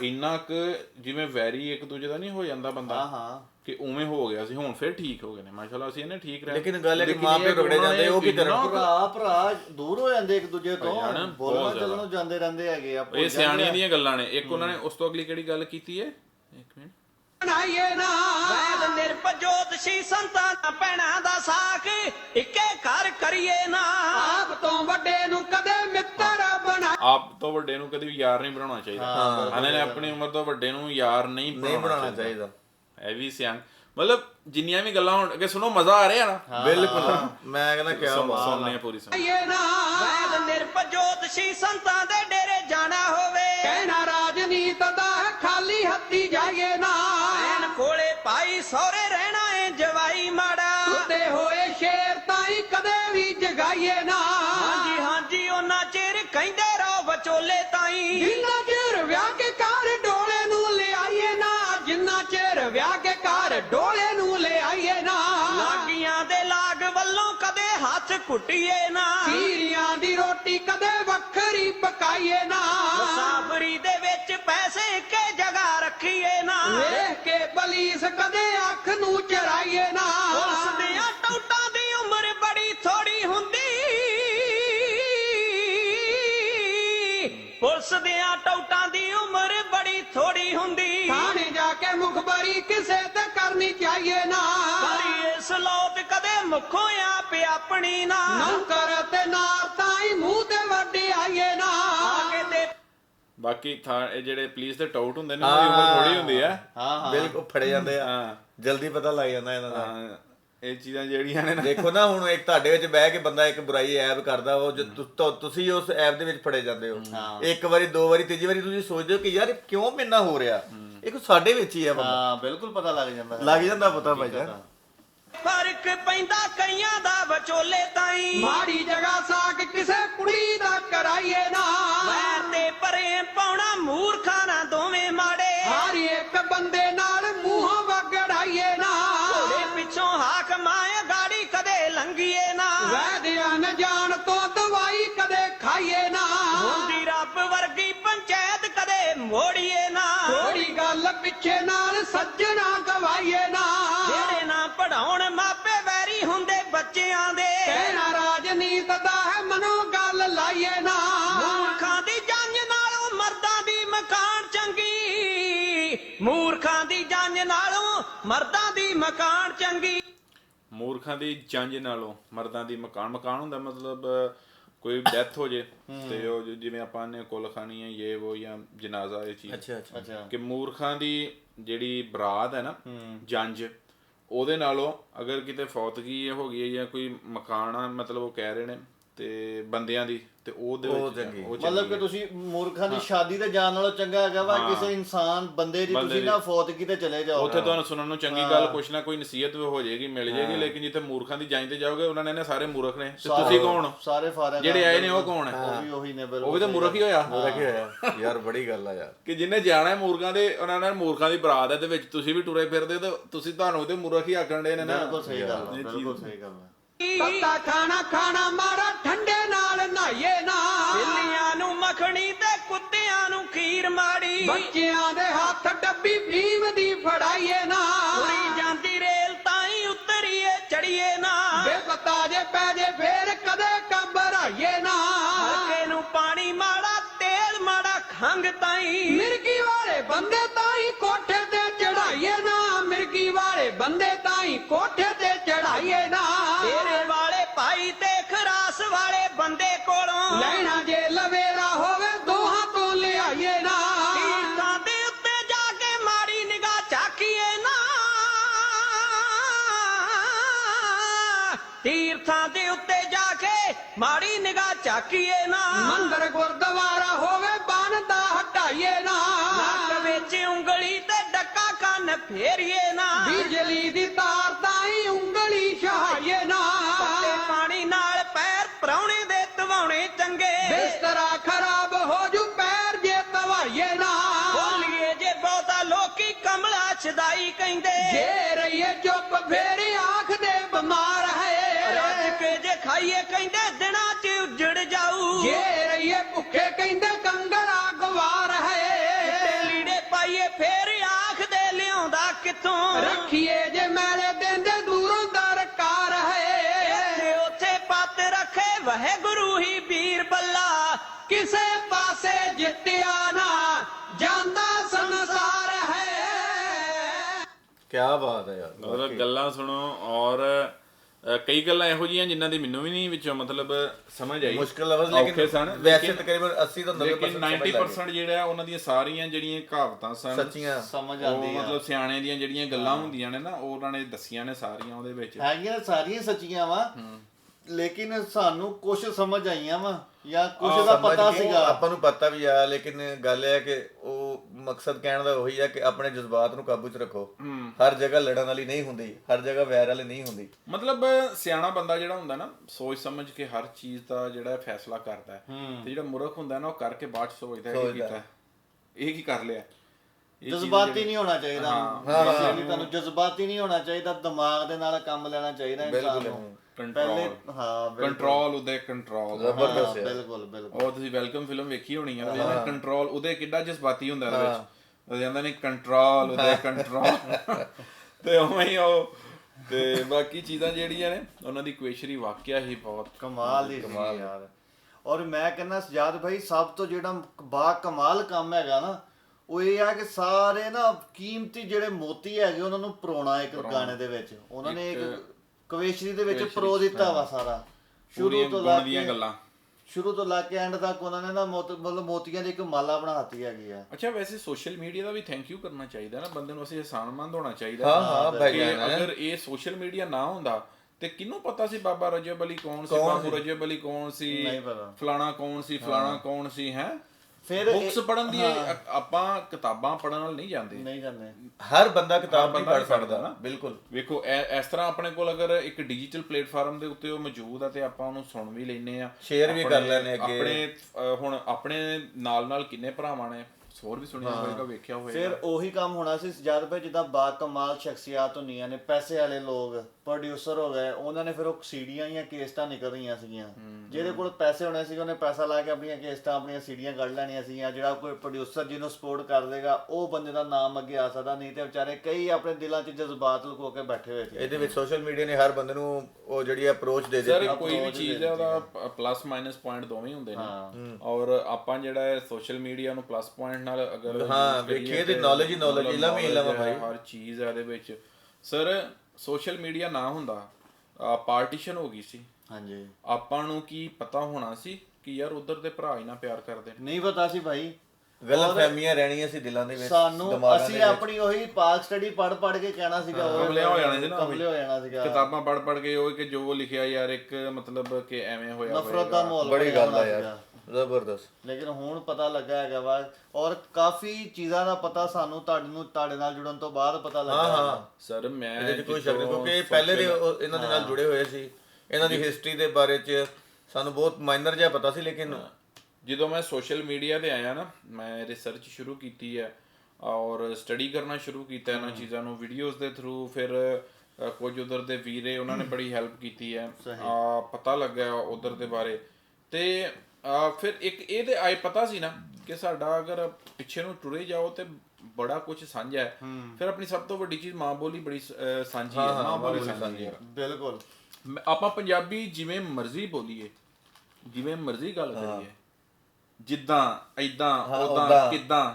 ਇੰਨਾ ਕੁ ਜਿਵੇਂ ਵੈਰੀ ਇੱਕ ਦੂਜੇ ਦਾ ਨਹੀਂ ਹੋ ਜਾਂਦਾ ਬੰਦਾ ਹਾਂ ਹਾਂ। ਕਿ ਉਵੇਂ ਹੋ ਗਿਆ ਸੀ। ਹੁਣ ਫਿਰ ਠੀਕ ਹੋ ਗਏ ਨੇ। ਮਾਸ਼ਾਅੱਲਾ ਅਸੀਂ ਇਹਨੇ ਠੀਕ ਰਹਿ ਲੇਕਿਨ ਗੱਲ ਹੈ ਕਿ ਮਾਂ ਪਿਓ ਰਗੜੇ ਜਾਂਦੇ, ਉਹ ਕੀ ਕਰਨ? ਭਰਾ ਭਰਾ ਦੂਰ ਹੋ ਜਾਂਦੇ ਇੱਕ ਦੂਜੇ ਤੋਂ। ਬੋਲਣਾ। ਚੱਲਣੋਂ ਜਾਂਦੇ ਰਹਿੰਦੇ ਹੈਗੇ ਆ ਇਹ ਸਿਆਣੀਆਂ। ਦੀਆਂ ਗੱਲਾਂ ਨੇ। ਇੱਕ ਉਹਨਾਂ ਨੇ ਉਸ ਤੋਂ ਅਗਲੀ ਕਿਹੜੀ ਗੱਲ ਕੀਤੀ ਹੈ? ਇੱਕ ਮਿੰਟ। ਬਣਾਈਏ ਨਾ। ਵੈਦ ਨਿਰਪਜੋਤ ਸੀ ਸੰਤਾਂ ਦਾ ਭੈਣਾਂ ਦਾ ਸਾਖ ਇੱਕੇ ਘਰ ਕਰੀਏ ਨਾ। ਆਪ ਤੋਂ ਵੱਡੇ ਨੂੰ ਕਦੇ ਮਿੱਤਰ ਬਣਾ ਆਪ ਤੋਂ ਵੱਡੇ ਨੂੰ ਕਦੇ ਵੀ ਯਾਰ ਨਹੀਂ ਬਣਾਉਣਾ ਚਾਹੀਦਾ। ਹਾਂ ਨੇ ਆਪਣੀ ਉਮਰ ਤੋਂ ਵੱਡੇ ਨੂੰ ਯਾਰ ਨਹੀਂ ਨਹੀਂ ਬਣਾਉਣਾ ਚਾਹੀਦਾ। ਇਹ ਵੀ ਸਿਆਣ। ਮਤਲਬ ਜਿੰਨੀਆਂ ਵੀ ਗੱਲਾਂ ਹੁਣ ਅੱਗੇ ਸੁਣੋ ਮਜ਼ਾ ਆ ਰਿਹਾ ਨਾ? ਬਿਲਕੁਲ। ਮੈਂ ਕਹਿੰਦਾ ਕਿਆ ਸੁਣ- ਬਾਤ ਸੁਣਨੇ ਆ ਪੂਰੀ ਸੁਣ ਬਣਾਈਏ ਨਾ। ਵੈਦ ਨਿਰਪਜੋਤ ਸੀ ਸੰਤਾਂ ਦੇ ਡੇਰੇ ਜਾਣਾ ਹੋਵੇ। ਕਹਿਣਾ ਰਾਜਨੀਤ ਦਾ ਹੈ, ਖਾਲੀ ਹੱਥੀ ਜਾਈਏ ਨਾ। ਵੀ ਜਗਾਈਏ ਨਾ। ਹਾਂਜੀ ਹਾਂਜੀ ਉਹਨਾਂ ਚਿਰ ਕਹਿੰਦੇ ਰਹੋ ਵਿਚੋਲੇ ਤਾਈ। ਜਿੰਨਾ ਚਿਰ ਵਿਆਹ ਕੇ ਘਰ ਡੋਲੇ ਨੂੰ ਲਿਆਈਏ ਨਾ ਜਿੰਨਾ ਚਿਰ ਵਿਆਹ ਕੇ ਘਰ ਡੋਲੇ ਨੂੰ ਲਿਆਈਏ ਨਾ। ਲਾਗੀਆਂ ਦੇ ਲਾਗ ਵੱਲੋਂ ਕਦੇ ਹੱਥ ਘੁੱਟੀਏ ਨਾ। ਸੀਰੀਆਂ ਦੀ ਰੋਟੀ ਕਦੇ ਵੱਖਰੀ ਪਕਾਈਏ ਨਾ। ਮੁਸਾਫਰੀ ਦੇ ਵਿੱਚ ਪੈਸੇ ਕੇ ਜਗ੍ਹਾ ਰੱਖੀਏ ਨਾ। ਵੇਖ ਕੇ ਬਲੀਸ ਕਦੇ ਅੱਖ ਨੂੰ ਚਰਾਈਏ ਨਾ। ਪੁਲਿਸ ਦੀਆਂ ਪੁਲਿਸ ਦੀਆਂ ਟੌਟਾਂ ਦੀ ਉਮਰ ਬੜੀ ਥੋੜੀ ਹੁੰਦੀ। ਥਾਣੇ ਜਾ ਕੇ ਮੁਖਬਰੀ ਕਿਸੇ ਤੇ ਕਰਨੀ ਚਾਹੀਏ ਨਾ। ਕਰੀ ਇਸ ਲੋਟ ਕਦੇ ਮੁੱਖੋਂ ਆਪ ਆਪਣੀ ਨਾ। ਨੌਕਰ ਤੇ ਨਾਰ ਤਾਈ ਮੂੰਹ ਤੇ ਵੱਡੀ ਆਈਏ ਨਾ। ਆਗੇ ਤੇ ਬਾਕੀ ਥਾਂ ਇਹ ਜਿਹੜੇ ਪੁਲਿਸ ਦੇ ਟਾਊਟ ਹੁੰਦੇ ਨੇ ਉਹਦੀ ਉਮਰ ਥੋੜੀ ਹੁੰਦੀ ਹੈ ਹਾਂ ਹਾਂ। ਬਿਲਕੁਲ ਫੜੇ ਜਾਂਦੇ ਆ। ਹਾਂ। ਜਲਦੀ ਪਤਾ ਲੱਗ ਜਾਂਦਾ ਇਹਨਾਂ ਦਾ। ਹਾਂ, ਇਹ ਚੀਜ਼ਾਂ ਜਿਹੜੀਆਂ ਨੇ ਨਾ। ਦੇਖੋ ਨਾ ਹੁਣ ਇੱਕ ਤੁਹਾਡੇ ਵਿੱਚ ਬਹਿ ਕੇ ਬੰਦਾ ਇੱਕ ਬੁਰਾਈ ਐਬ ਕਰਦਾ ਉਹ ਜੋ ਤੁਸੀਂ ਉਸ ਐਬ ਦੇ ਵਿੱਚ ਫੜੇ ਜਾਂਦੇ ਹੋ। ਇੱਕ ਵਾਰੀ ਦੋ ਵਾਰੀ ਤੀਜੀ ਵਾਰੀ ਤੁਸੀਂ ਸੋਚਦੇ ਹੋ ਕਿ ਯਾਰ ਕਿਉਂ ਮੇਰੇ ਨਾਲ ਹੋ ਰਿਹਾ? ਇਹ ਕੋਈ ਸਾਡੇ ਵਿੱਚ ਹੀ ਆ ਬੰਦਾ। ਹਾਂ ਬਿਲਕੁਲ ਪਤਾ ਲੱਗ ਜਾਂਦਾ ਹੈ। ਲੱਗ ਜਾਂਦਾ ਪਤਾ ਭਾਈ ਜਾਨ। ਫ਼ਰਕ ਪੈਂਦਾ ਕਈਆਂ ਦਾ ਵਿਚੋਲੇ ਤਾਈ। ਮਾੜੀ ਜਗ੍ਹਾ ਸਾਕ ਕਿਸੇ ਕੁੜੀ ਦਾ ਕਰਾਈਏ ਨਾ। ਮੋੜੀਏ ਨਾ ਥੋੜੀ ਗੱਲ ਪਿੱਛੇ ਨਾਲ ਸੱਜਣਾ ਗਵਾਈਏ ਨਾ ਜਿਹੜੇ ਨਾ ਪੜਾਉਣ ਮਾਪੇ ਵੈਰੀ ਹੁੰਦੇ ਬੱਚਿਆਂ ਦੇ। ਕਹਿਣਾ ਰਾਜਨੀਤ ਦਾ ਹੈ ਮਨੋ ਗੱਲ ਲਾਈਏ ਨਾ ਮੂਰਖਾਂ ਦੀ ਜੰਜ ਨਾਲੋਂ ਮਰਦਾਂ ਦੀ ਮਕਾਨ ਚੰਗੀ। ਮੂਰਖਾਂ ਦੀ ਜੰਜ ਨਾਲੋਂ ਮਰਦਾਂ ਦੀ ਮਕਾਨ ਚੰਗੀ। ਮੂਰਖਾਂ ਦੀ ਜੰਜ ਨਾਲੋਂ ਮਰਦਾਂ ਦੀ ਮਕਾਨ। ਮਕਾਨ ਹੁੰਦਾ ਮਤਲਬ ਕੋਈ ਡੈਥ ਹੋ ਜੇ ਤੇ ਉਹ ਜਿਵੇਂ ਆਪਾਂ ਨੇ ਕੁੱਲ ਖਾਣੀ ਹੈ ਇਹ ਉਹ ਜਾਂ ਜਨਾਜ਼ਾ ਇਹ ਚੀਜ਼। ਅੱਛਾ ਅੱਛਾ। ਅੱਛਾ। ਕਿ ਮੂਰਖਾਂ ਦੀ ਜਿਹੜੀ ਬਰਾਤ ਹੈ ਨਾ ਜੰਜ ਉਹਦੇ ਨਾਲੋਂ ਅਗਰ ਕਿਤੇ ਫੌਤਗੀ ਹੋ ਗਈ ਹੈ ਜਾਂ ਕੋਈ ਮਕਾਨ ਆ ਮਤਲਬ ਉਹ ਕਹਿ ਰਹੇ ਨੇ ਤੇ ਬੰਦਿਆਂ ਦੀ ਤੇ ਉਹਦੇ ਉਹ ਵਿੱਚ ਚੰਗੀ। ਉਹ ਮਤਲਬ ਕਿ ਹੈ। ਤੁਸੀਂ ਮੂਰਖਾਂ ਦੀ ਸ਼ਾਦੀ ਤੇ ਜਾਣ ਨਾਲੋਂ ਚੰਗਾ ਹੈਗਾ ਵਾ ਹਾਂ। ਕਿਸੇ ਇਨਸਾਨ ਬੰਦੇ ਦੀ ਤੁਸੀਂ ਨਾ ਫੌਤਗੀ ਤੇ ਚਲੇ ਜਾਓ। ਉੱਥੇ ਤੁਹਾਨੂੰ ਸੁਣਨ ਨੂੰ ਚੰਗੀ ਗੱਲ ਕੁਛ ਨਾ ਕੋਈ ਨਸੀਹਤ ਵੀ ਹੋ ਜਾਏਗੀ ਮਿਲ ਜਾਏਗੀ ਲੇਕਿਨ ਜਿੱਥੇ ਮੂਰਖਾਂ ਦੀ ਜੰਜ ਤੇ ਜਾਓਗੇ ਉਹਨਾਂ ਨੇ ਨਾ ਸਾਰੇ ਮੂਰਖ ਨੇ। ਤੇ ਤੁਸੀਂ ਕੌਣ? ਹੋ? ਸਾਰੇ ਫਾਰੇ ਜਿਹੜੇ ਆਏ ਨੇ ਉਹ ਕੌਣ ਹੈ? ਉਹ ਵੀ ਉਹੀ ਨੇ ਬਿਲਕੁਲ ਉਹ ਵੀ ਤਾਂ ਮੂਰਖ ਹੀ ਹੋਇਆ। ਉਹਦਾ ਕੀ ਹੋਇਆ। ਯਾਰ ਬੜੀ ਗੱਲ ਆ ਯਾਰ। ਕਿ ਜਿੰਨੇ ਜਾਣਾ ਹੈ ਮੂਰਖਾਂ ਦੇ ਉਹਨਾਂ ਨਾਲ ਮੂਰਖਾਂ ਦੀ ਬਰਾਤ ਹੈ ਤੇ ਵਿੱਚ ਤੁਸੀਂ ਵੀ ਟੁਰੇ ਫਿਰਦੇ ਤੇ ਤੁਸੀਂ ਤੁਹਾਨੂੰ ਤੇ ਮੂਰਖ ਹੀ ਆਖਣ ਦੇ ਨੇ ਨਾ। ਬਿਲਕੁਲ ਸਹੀ ਗੱਲ ਆ, ਬਿਲਕੁਲ ਸਹੀ ਗੱਲ ਆ। ਤੱਤਾ ਖਾਣਾ ਖਾਣਾ ਮਾਰਾ ਠੰਡੇ ਨਾਲ ਨਹਾਈਏ ਨਾ। ਬਿੱਲੀਆਂ ਨੂੰ ਮੱਖਣੀ ਤੇ ਕੁੱਤਿਆਂ ਨੂੰ ਖੀਰ ਮਾੜੀ। ਬੱਚਿਆਂ ਦੇ ਹੱਥ ਡੱਬੀ ਭੀਮ ਦੀ ਫੜਾਈਏ ਨਾ। ਉੜੀ ਜਾਂਦੀ ਰੇਲ ਤਾਈ ਉਤਰੀਏ ਚੜੀਏ ਨਾ। ਬੇਪਤਾ ਜੇ ਪੈ ਜੇ ਫੇਰ ਕਦੇ ਘਬਰਾਈਏ ਨਾ। ਹਲਕੇ ਨੂੰ ਪਾਣੀ ਮਾੜਾ ਤੇਲ ਮਾੜਾ ਖੰਗ ਤਾਈ। ਮਿਰਗੀ ਵਾਲੇ ਬੰਦੇ ਤਾਈ ਕੋਠੇ ਤੇ ਚੜਾਈਏ ਨਾ। ਮਿਰਗੀ ਵਾਲੇ ਬੰਦੇ ਤਾਈ ਕੋਠੇ ਤੇ ਚੜਾਈਏ ਨਾ। ਤੇਰੇ ਵਾਲੇ ਭਾਈ ਤੇ ਖਰਾਸ ਵਾਲੇ ਬੰਦੇ ਕੋਲੋਂ ਲੈਣਾ ਜੇ ਲਵੇਰਾ ਹੋਵੇ ਦੋਹਾਂ ਤੋਂ ਲਿਆਈਏ ਨਾ। ਤੀਰਥਾਂ ਦੇ ਉੱਤੇ ਜਾ ਕੇ ਮਾੜੀ ਨਿਗਾਹ ਝਾਕੀਏ ਨਾ। ਤੀਰਥਾਂ ਦੇ ਉੱਤੇ ਜਾ ਕੇ ਮਾੜੀ ਨਿਗਾਹ ਝਾਕੀਏ ਨਾ। ਮੰਦਰ ਗੁਰਦੁਆਰਾ ਕੰਨ ਫੇਰੀਏ ਨਾ। ਬਿਜਲੀ ਦੀ ਤਾਰ ਤਾਈ ਉਂਗਲੀ ਛਹਾਈਏ ਨਾ। ਤੇ ਪਾਣੀ ਨਾਲ ਪੈਰ ਪਰਾਉਣੇ ਦੇ ਧਵਾਉਣੇ ਚੰਗੇ। ਬਿਸਤਰਾ ਖਰਾਬ ਹੋ ਜੂ ਪੈਰ ਜੇ ਤਵਾਈਏ ਨਾ। ਬੋਲੀਏ ਜੇ ਬਹੁਤਾ ਲੋਕੀ ਕਮਲਾ ਛਦਾਈ ਕਹਿੰਦੇ। ਜੇ ਰਹੀਏ ਚੁੱਪ ਫੇਰ ਆਖ ਦੇ ਬਿਮਾਰ ਹੈ। ਰੱਜ ਕੇ ਜੇ ਖਾਈਏ ਕਹਿੰਦੇ ਦਿਨਾਂ 'ਚ ਕਿੱਥੋਂ ਰੱਖੀਏ ਜੇ ਮੈਲੇ ਦਿੰਦੇ ਦੂਰੋਂ ਦਰਕਾਰ ਹੈ। ਤੇ ਉੱਥੇ ਪੱਤ ਰੱਖੇ ਵਾਹਿਗੁਰੂ ਹੀ ਵੀਰ ਬੱਲਾ। ਕਿਸੇ ਪਾਸੇ ਜਿੱਤਿਆ ਨਾ ਜਾਂਦਾ ਸੰਸਾਰ ਹੈ। ਕੀ ਬਾਤ ਹੈ ਯਾਰ। ਮਤਲਬ ਗੱਲਾਂ ਸੁਣੋ ਔਰ ਕਈ ਗੱਲਾਂ ਇਹੋ ਜਿਹੀਆਂ ਜਿਨ੍ਹਾਂ ਦੀ ਮੈਨੂੰ ਵੀ ਨਹੀਂ ਵਿੱਚੋਂ ਮਤਲਬ ਸਮਝ ਆਈ। ਮੁਸ਼ਕਿਲ ਲਫ਼ਜ਼ ਔਖੇ ਲੇਕਿਨ ਸਨ। ਵੈਸੇ ਲੇਕਿਨ- ਤਕਰੀਬਨ 80 ਤੋਂ 90% ਲੇਕਿਨ ਸਮਝ ਲੱਗ ਗਈ। 90% ਜਿਹੜਾ ਉਹਨਾਂ ਦੀਆਂ ਸਾਰੀਆਂ ਜਿਹੜੀਆਂ ਕਹਾਵਤਾਂ ਸਨ ਸੱਚੀਆਂ। ਸਮਝ ਉਹ ਆਉਂਦੀ ਆ। ਮਤਲਬ ਸਿਆਣੇ ਦੀਆਂ ਜਿਹੜੀਆਂ ਗੱਲਾਂ ਹੁੰਦੀਆਂ ਨੇ ਨਾ ਉਹ ਉਹਨਾਂ ਨੇ ਦੱਸੀਆਂ ਨੇ ਸਾਰੀਆਂ ਉਹਦੇ ਵਿੱਚ। ਹੈਗੀਆਂ ਸਾਰੀਆਂ ਸੱਚੀਆਂ ਵਾ ਲੇਕਿਨ ਸਾਨੂੰ ਕੁਝ ਸਮਝ ਆਈਆਂ ਵਾ ਜਾਂ ਕੁਝ ਦਾ ਸਮਝ ਪਤਾ ਕੇ ਸੀਗਾ। ਆਪਾਂ ਨੂੰ ਪਤਾ ਵੀ ਆ ਲੇਕਿਨ ਗੱਲ ਇਹ ਹੈ ਕਿ ਉਹ ਮਕਸਦ ਕਹਿਣ ਦਾ ਉਹੀ ਹੈ ਕਿ ਆਪਣੇ ਜਜ਼ਬਾਤ ਨੂੰ ਕਾਬੂ 'ਚ ਰੱਖੋ। ਹਰ ਜਗ੍ਹਾ ਲੜਨ ਵਾਲੀ ਨਹੀਂ ਹੁੰਦੀ ਹਰ ਜਗ੍ਹਾ ਵੈਰ ਵਾਲੀ ਨਹੀਂ ਹੁੰਦੀ। ਮਤਲਬ ਸਿਆਣਾ ਬੰਦਾ ਜਿਹੜਾ ਹੁੰਦਾ ਨਾ ਸੋਚ ਸਮਝ ਕੇ ਹਰ ਚੀਜ਼ ਦਾ ਜਿਹੜਾ ਫੈਸਲਾ ਕਰਦਾ ਹੈ। ਤੇ ਜਿਹੜਾ ਮੁਰਖ ਹੁੰਦਾ ਨਾ ਉਹ ਕਰਕੇ ਬਾਅਦ ਚ ਸੋਚਦਾ ਹੈ ਕੀ ਕੀਤਾ ਇਹ ਕੀ ਕਰ ਲਿਆ ਜਜ਼ਬਾਤੀ ਨਹੀਂ ਹੋਣਾ ਚਾਹੀਦਾ। ਹਾਂ, ਤੁਹਾਨੂੰ ਜਜ਼ਬਾਤੀ ਨਹੀਂ ਹੋਣਾ ਚਾਹੀਦਾ ਦਿਮਾਗ ਦੇ ਨਾਲ ਕੰਮ ਲੈਣਾ ਚਾਹੀਦਾ ਇਨਸਾਨ ਨੂੰ। ਪਹਿਲੇ ਕੰਟਰੋਲ ਹਾਂ ਬਿਲਕੁਲ। ਕੰਟਰੋਲ ਉਹਦੇ ਕੰਟਰੋਲ ਜ਼ਬਰਦਸਤ ਹਾਂ, ਹੈ। ਬਿਲਕੁਲ ਬਿਲਕੁਲ। ਉਹ ਤੁਸੀਂ ਵੈਲਕਮ ਫਿਲਮ ਵੇਖੀ ਹੋਣੀ ਹੈ। ਉਹਦੇ ਕੰਟਰੋਲ ਉਹਦੇ ਕਿੱਡਾ ਜਜ਼ਬਾਤੀ ਹੁੰਦਾ ਉਹਦੇ ਵਿੱਚ। ਉਹ ਕਹਿੰਦਾ ਨਹੀਂ ਕੰਟਰੋਲ ਉਹਦੇ ਕੰਟਰੋਲ ਤੇ ਉਵੇਂ ਹੀ ਉਹ ਤੇ ਬਾਕੀ ਚੀਜ਼ਾਂ ਜਿਹੜੀਆਂ ਨੇ ਉਹਨਾਂ ਦੀ ਕੁਏਸ਼ਰੀ ਵਾਕਿਆ ਹੀ ਬਹੁਤ ਕਮਾਲ ਦੀ ਸੀ ਯਾਰ। ਔਰ ਮੈਂ ਕਹਿੰਦਾ ਸਜਾਦ ਭਾਈ ਸਭ ਤੋਂ ਜਿਹੜਾ ਬਾ ਕਮਾਲ ਕੰਮ ਹੈਗਾ ਨਾ ਉਹ ਇਹ ਆ ਕਿ ਸਾਰੇ ਨਾ ਕੀਮਤੀ ਜਿਹੜੇ ਮੋਤੀ ਹੈਗੇ ਉਹਨਾਂ ਨੂੰ ਪਰੋਣਾ ਇੱਕ ਗਾਣੇ ਦੇ ਵਿੱਚ। ਉਹਨਾਂ ਨੇ ਇੱਕ ਕਵੇਸ਼ਰੀ ਦੇ ਵਿੱਚ ਪਰੋ ਦਿੱਤਾ ਵਾ ਸਾਰਾ। ਸ਼ੁਰੂ ਤੋਂ ਲਾ ਕੇ ਗੱਲਾਂ। ਸ਼ੁਰੂ ਤੋਂ ਲਾ ਕੇ ਐਂਡ ਤੱਕ ਉਹਨਾਂ ਨੇ ਨਾ ਮੋਤ- ਮਤਲਬ ਮੋਤੀਆਂ ਦੀ ਇੱਕ ਮਾਲਾ ਬਣਾਤੀ ਹੈਗੀ ਆ। ਅੱਛਾ ਵੈਸੇ ਸੋਸ਼ਲ ਮੀਡੀਆ ਦਾ ਵੀ ਥੈਂਕ ਯੂ ਕਰਨਾ ਚਾਹੀਦਾ ਨਾ। ਬੰਦੇ ਨੂੰ ਅਸੀਂ ਅਹਿਸਾਨਮੰਦ ਹੋਣਾ ਚਾਹੀਦਾ। ਹਾਂ, ਹਾਂ। ਅਗਰ ਇਹ ਸੋਸ਼ਲ ਮੀਡੀਆ ਨਾ ਹੁੰਦਾ ਤੇ ਕਿਹਨੂੰ ਪਤਾ ਸੀ ਬਾਬਾ ਰਜਬ ਅਲੀ ਕੌਣ ਸੀ? ਬਾਬੂ ਰਜਬ ਅਲੀ ਕੌਣ ਸੀ। ਫਲਾਣਾ ਕੌਣ ਸੀ? ਫਲਾਣਾ ਕੌਣ ਸੀ ਹੈ? ਫਿਰ ਬੁੱਕਸ ਪੜਨ ਦੀ ਆਪਾਂ ਕਿਤਾਬਾਂ ਪੜਨ ਨਾਲ ਨਹੀਂ ਜਾਂਦੇ। ਨਹੀਂ ਜਾਂਦੇ। ਹਰ ਬੰਦਾ ਕਿਤਾਬ ਨਹੀਂ ਪੜ੍ਹ ਸਕਦਾ। ਨਾ। ਬਿਲਕੁਲ। ਵੇਖੋ ਐ- ਇਸ ਤਰ੍ਹਾਂ ਆਪਣੇ ਕੋਲ ਅਗਰ ਇੱਕ ਡਿਜੀਟਲ ਪਲੇਟਫਾਰਮ ਦੇ ਉੱਤੇ ਉਹ ਮੌਜੂਦ ਆ ਤੇ ਆਪਾਂ ਉਹਨੂੰ ਸੁਣ ਵੀ ਲੈਨੇ ਆ। Share ਵੀ ਕਰ ਆਪਣੇ- ਲੈਂਦੇ ਅੱਗੇ। ਆਪਣੇ ਅ, ਹੁਣ ਆਪਣੇ ਨਾਲ ਨਾਲ ਕਿੰਨੇ ਭਰਾਵਾਂ ਨੇ? ਹੋਰ ਵੀ ਸੁਣਿਆ ਹੋਵੇਗਾ ਵੇਖਿਆ ਹੋਵੇਗਾ ਫਿਰ ਉਹੀ ਕੰਮ ਹੋਣਾ ਸੀ। ਜਦ ਭਾਈ ਜਿੱਦਾਂ ਬਾ ਕਮਾਲ ਸ਼ਖਸੀਅਤ ਹੁੰਦੀਆਂ ਨੇ ਪੈਸੇ ਵਾਲੇ ਲੋਕ। ਪ੍ਰੋਡਿਊਸਰ ਹੋ ਗਏ ਉਹਨਾਂ ਨੇ ਫਿਰ ਉਹ ਸੀਡੀਆਂ ਜਾਂ ਕੇਸਟਾਂ ਨਿਕਲ ਰਹੀਆਂ ਸੀਗੀਆਂ। ਜਿਹਦੇ ਕੋਲ ਪੈਸੇ ਹੋਣੇ ਸੀਗੇ ਉਹਨੇ ਪੈਸਾ ਲਾ ਕੇ ਆਪਣੀਆਂ ਕੇਸਟਾਂ ਆਪਣੀਆਂ ਸੀਡੀਆਂ ਕੱਢ ਲੈਣੀਆਂ ਸੀਗੀਆਂ। ਜਿਹੜਾ ਕੋਈ ਪ੍ਰੋਡਿਊਸਰ ਜਿਹਨੂੰ ਸਪੋਰਟ ਕਰ ਦੇਗਾ ਉਹ ਬੰਦੇ ਦਾ ਨਾਮ ਅੱਗੇ ਆ ਸਕਦਾ ਨਹੀਂ ਤੇ ਵਿਚਾਰੇ ਕਈ ਆਪਣੇ ਦਿਲਾਂ 'ਚ ਜਜ਼ਬਾਤ ਲੁਕੋ ਕੇ ਬੈਠੇ ਹੋਏ ਸੀ ਇਹਦੇ ਵਿੱਚ ਸੋਸ਼ਲ ਮੀਡੀਆ ਨੇ ਹਰ ਬੰਦੇ ਨੂੰ ਉਹ ਜਿਹੜੀ ਅਪਰੋਚ ਦੇ ਸਰ ਦਿੱਤੀ। ਕੋਈ ਵੀ ਚੀਜ਼ ਹੈ। ਉਹਦਾ ਪਲੱਸ ਮਾਈਨਸ ਪੁਆਇੰਟ ਦੋਵੇਂ ਹੁੰਦੇ ਨੇ। ਔਰ ਆਪਾਂ ਜਿਹੜਾ ਹੈ ਸੋਸ਼ਲ ਮੀਡੀਆ ਨੂੰ ਪਲੱਸ ਪੁਆਇੰਟ ਨਾਲ ਅਗਰ ਹਾਂ, ਵੇਖੀਏ ਤੇ knowledge ਹੀ ਮਤਲਬ ਇਲਮ ਹੈ, ਭਾਈ। ਹਰ ਚੀਜ਼ ਹੈ ਇਹਦੇ ਵਿੱਚ। ਸਰ ਸੋਸ਼ਲ ਮੀਡੀਆ ਨਾ ਹੁੰਦਾ ਪਾਰਟੀਸ਼ਨ ਹੋ ਗਈ ਸੀ। ਹਾਂਜੀ। ਆਪਾਂ ਨੂੰ ਕੀ ਪਤਾ ਹੋਣਾ ਸੀ ਕਿ ਯਾਰ ਉਧਰ ਦੇ ਭਰਾ ਹੀ ਨਾ ਪਿਆਰ ਕਰਦੇ ਨਹੀਂ ਪਤਾ ਸੀ ਭਾਈ। ਗਲਤ ਫਹਿਮੀਆਂ ਰਹਿਣੀਆਂ ਸੀ ਦਿਲਾਂ ਦੇ ਵਿੱਚ ਸਾਨੂੰ ਦਿਮਾਗਾਂ ਅਸੀਂ। ਆਪਣੀ ਉਹੀ ਪਾਕ ਸਟੱਡੀ ਪੜ ਪੜ ਕੇ ਕਹਿਣਾ ਸੀਗਾ ਉਹ ਹੋ ਜਾਣਾ ਸੀ ਨਾ। ਕਮਲੇ ਹੋ ਜਾਣਾ ਸੀਗਾ। ਕਿਤਾਬਾਂ ਪੜ ਪੜ ਕੇ ਉਹ ਕਿ ਜੋ ਲਿਖਿਆ ਯਾਰ ਇੱਕ ਮਤਲਬ ਕਿ ਐਵੇਂ ਹੋਇਆ ਨਫ਼ਰਤ ਦਾ ਮਾਹੌਲ ਬੜੀ ਗੱਲ ਆ ਯਾਰ। ਜ਼ਬਰਦਸਤ। ਲੇਕਿਨ ਹੁਣ ਪਤਾ ਲੱਗਾ ਹੈਗਾ ਵਾ ਔਰ ਕਾਫੀ ਚੀਜ਼ਾਂ ਦਾ ਪਤਾ ਸਾਨੂੰ ਤੁਹਾਡੇ ਨੂੰ ਤੁਹਾਡੇ ਨਾਲ ਜੁੜਨ ਤੋਂ ਬਾਅਦ ਪਤਾ ਲੱਗਾ ਹਾਂ ਹੈਗਾ। ਹਾਂ ਸਰ ਮੈਂ ਇਹਦੇ ਕੋਈ ਸ਼ੱਕ ਨਹੀਂ ਕਿਉਂਕਿ ਇਹ ਪਹਿਲੇ ਦੇ ਉਹ ਇਹਨਾਂ ਦੇ ਨਾਲ ਜੁੜੇ ਹੋਏ ਸੀ। ਇਹਨਾਂ ਦੀ ਹਿਸਟਰੀ ਦੇ ਬਾਰੇ 'ਚ ਸਾਨੂੰ ਬਹੁਤ ਮਾਈਨਰ ਜਿਹਾ ਪਤਾ ਸੀ ਲੇਕਿਨ ਜਦੋਂ ਮੈਂ ਸੋਸ਼ਲ ਮੀਡੀਆ ਤੇ ਆਇਆ ਨਾ ਮੈਂ ਰਿਸਰਚ ਸ਼ੁਰੂ ਕੀਤੀ ਹੈ ਔਰ ਸਟੱਡੀ ਕਰਨਾ ਸ਼ੁਰੂ ਕੀਤਾ ਇਹਨਾਂ ਚੀਜ਼ਾਂ ਨੂੰ ਵੀਡੀਓਜ਼ ਦੇ ਥਰੂ ਫਿਰ ਅ, ਕੁਝ ਉਧਰ ਦੇ ਵੀਰੇ ਉਹਨਾਂ ਨੇ ਬੜੀ ਹੈਲਪ ਕੀਤੀ ਹੈ। ਆ ਪਤਾ ਲੱਗਾ ਉਧਰ ਦੇ ਬਾਰੇ। ਤੇ ਫਿਰ ਇੱਕ ਇਹ ਤੇ ਆਏ ਪਤਾ ਸੀ ਨਾ ਕਿ ਸਾਡਾ ਅਗਰ ਪਿੱਛੇ ਨੂੰ ਟੁਰੇ ਜਾਓ ਤੇ ਬੜਾ ਕੁਝ ਸਾਂਝਾ ਹੈ। ਫਿਰ ਆਪਣੀ ਸਭ ਤੋਂ ਵੱਡੀ ਚੀਜ਼ ਮਾਂ ਬੋਲੀ ਬੜੀ ਸਾਂਝੀ ਹੈ ਮਾਂ ਬੋਲੀ ਸਾਂਝੀ ਹੈ। ਬਿਲਕੁਲ। ਆਪਾਂ ਪੰਜਾਬੀ ਜਿਵੇਂ ਮਰਜ਼ੀ ਬੋਲੀਏ ਜਿਵੇਂ ਮਰਜ਼ੀ ਗੱਲ ਕਰੀਏ ਜਿੱਦਾਂ ਐਦਾਂ ਉੱਦਾਂ। ਕਿਦਾਂ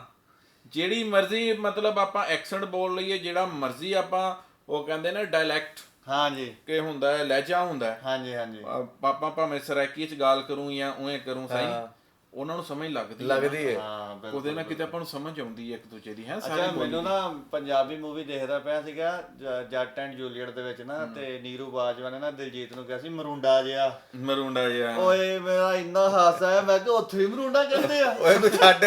ਜਿਹੜੀ ਮਰਜ਼ੀ ਮਤਲਬ ਆਪਾਂ ਐਕਸੈਂਟ ਬੋਲ ਲਈਏ ਜਿਹੜਾ ਮਰਜ਼ੀ ਆਪਾਂ ਉਹ ਕਹਿੰਦੇ ਨੇ ਡਾਇਲੈਕਟ ਹਾਂਜੀ। ਕਿ ਹੁੰਦਾ ਹੈ ਲਹਿਜਾ ਹੁੰਦਾ ਹੈ। ਹਾਂਜੀ ਹਾਂਜੀ। ਪਾਪਾ ਭਾਵੇਂ ਸਰਾਇਕੀ ਚ ਗੱਲ ਕਰੂੰ ਜਾਂ ਉਵੇਂ ਕਰੂੰ ਸਹੀ ਉਹਨਾਂ ਨੂੰ ਸਮਝ ਲੱਗਦੀ ਹੈ ਲੱਗਦੀ ਹੈ। ਹਾਂ ਬਿਲਕੁਲ ਉਹਦੇ ਨਾਲ ਕਿਤੇ ਆਪਾਂ ਨੂੰ ਸਮਝ ਆਉਂਦੀ ਹੈ ਇੱਕ ਦੂਜੇ ਦੀ ਹੈ ਸਾਰੀ ਮੈਨੂੰ ਨਾ ਪੰਜਾਬੀ ਮੂਵੀ ਦੇਖਦਾ ਪਿਆ ਸੀਗਾ ਜੱਟ ਐਂਡ ਜੂਲੀਅਟ ਦੇ ਵਿੱਚ ਨਾ ਤੇ ਨੀਰੂ ਬਾਜਵਾ ਨੇ ਨਾ ਦਿਲਜੀਤ ਨੂੰ ਕਿਹਾ ਸੀ ਮਰੁੰਡਾ ਜਿਹਾ। ਮਰੂੰਡਾ ਜਿਹਾ। ਓਏ ਮੇਰਾ ਇੰਨਾ ਹਾਸਾ ਹੈ ਮੈਂ ਕਿ ਉੱਥੇ ਵੀ ਮਰੁੰਡਾ ਕਹਿੰਦੇ ਆ। ਓਏ ਤੂੰ ਛੱਡ।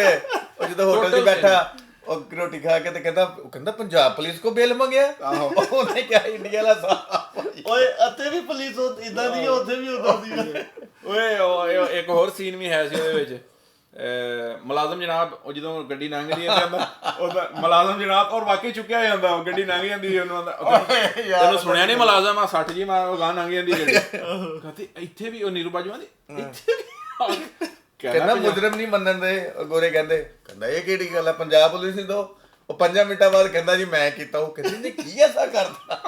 ਉਹ ਜਦੋਂ ਹੋਟਲ 'ਚ। ਬੈਠਾ ਉਹ ਰੋਟੀ ਖਾ ਕੇ ਤੇ ਕਹਿੰਦਾ ਉਹ ਕਹਿੰਦਾ ਪੰਜਾਬ ਪੁਲਿਸ ਕੋ ਬਿੱਲ ਮੰਗਿਆ। ਉਹਨੇ ਕਿਹਾ ਇੰਡੀਆ ਵਾਲਾ ਸਾਹਿਬ ਓਏ ਅਤੇ ਵੀ ਪੁਲਿਸ ਇਦਾਂ ਦੀ ਆ, ਉੱਥੇ ਵੀ ਉਦਾਂ ਦੀ ਆ। ਓਏ ਉਹ- ਉਹ ਇੱਕ ਹੋਰ ਸੀਨ ਵੀ ਹੈ ਸੀ ਉਹਦੇ ਵਿੱਚ। ਅਹ ਮੁਲਾਜ਼ਮ ਜਨਾਬ ਉਹ ਜਦੋਂ ਗੱਡੀ ਲੰਘਦੀ ਹੈ ਤੇ ਆਂਦਾ ਉਹਦਾ ਮੁਲਾਜ਼ਮ ਜਨਾਬ ਔਰ ਵਾਕਈ ਚੁੱਕਿਆ ਜਾਂਦਾ ਉਹ ਗੱਡੀ ਲੰਘ ਜਾਂਦੀ ਹੈ ਉਹਨੂੰ ਆਂਦਾ ਤੈਨੂੰ ਸੁਣਿਆ ਨਹੀਂ ਮੁਲਾਜ਼ਮ ਆ 60 ਜੀ ਮਾਰ ਉਹ ਗਾਂ ਲੰਘ ਜਾਂਦੀ ਗੱਡੀ। ਕਹਿੰਦੇ ਇੱਥੇ ਵੀ ਉਹ ਨੀਰੂ ਬਾਜਵਾ ਦੀ? ਇੱਥੇ ਵੀ ਆ ਗਿਆ। ਕਹਿੰਦਾ ਮੁਜਰਮ ਨਹੀਂ ਮੰਨਣ ਦੇ ਗੋਰੇ ਕਹਿੰਦੇ ਕਹਿੰਦਾ ਇਹ ਕਿਹੜੀ ਗੱਲ ਹੈ ਪੰਜਾਬ ਪੁਲਿਸ ਨਹੀਂ ਦੋ। ਉਹ 5 ਮਿੰਟਾਂ ਬਾਅਦ ਕਹਿੰਦਾ ਜੀ ਮੈਂ ਕੀਤਾ ਉਹ ਕਹਿੰਦੇ ਨੇ ਕੀ ਐਸਾ ਕਰਦਾ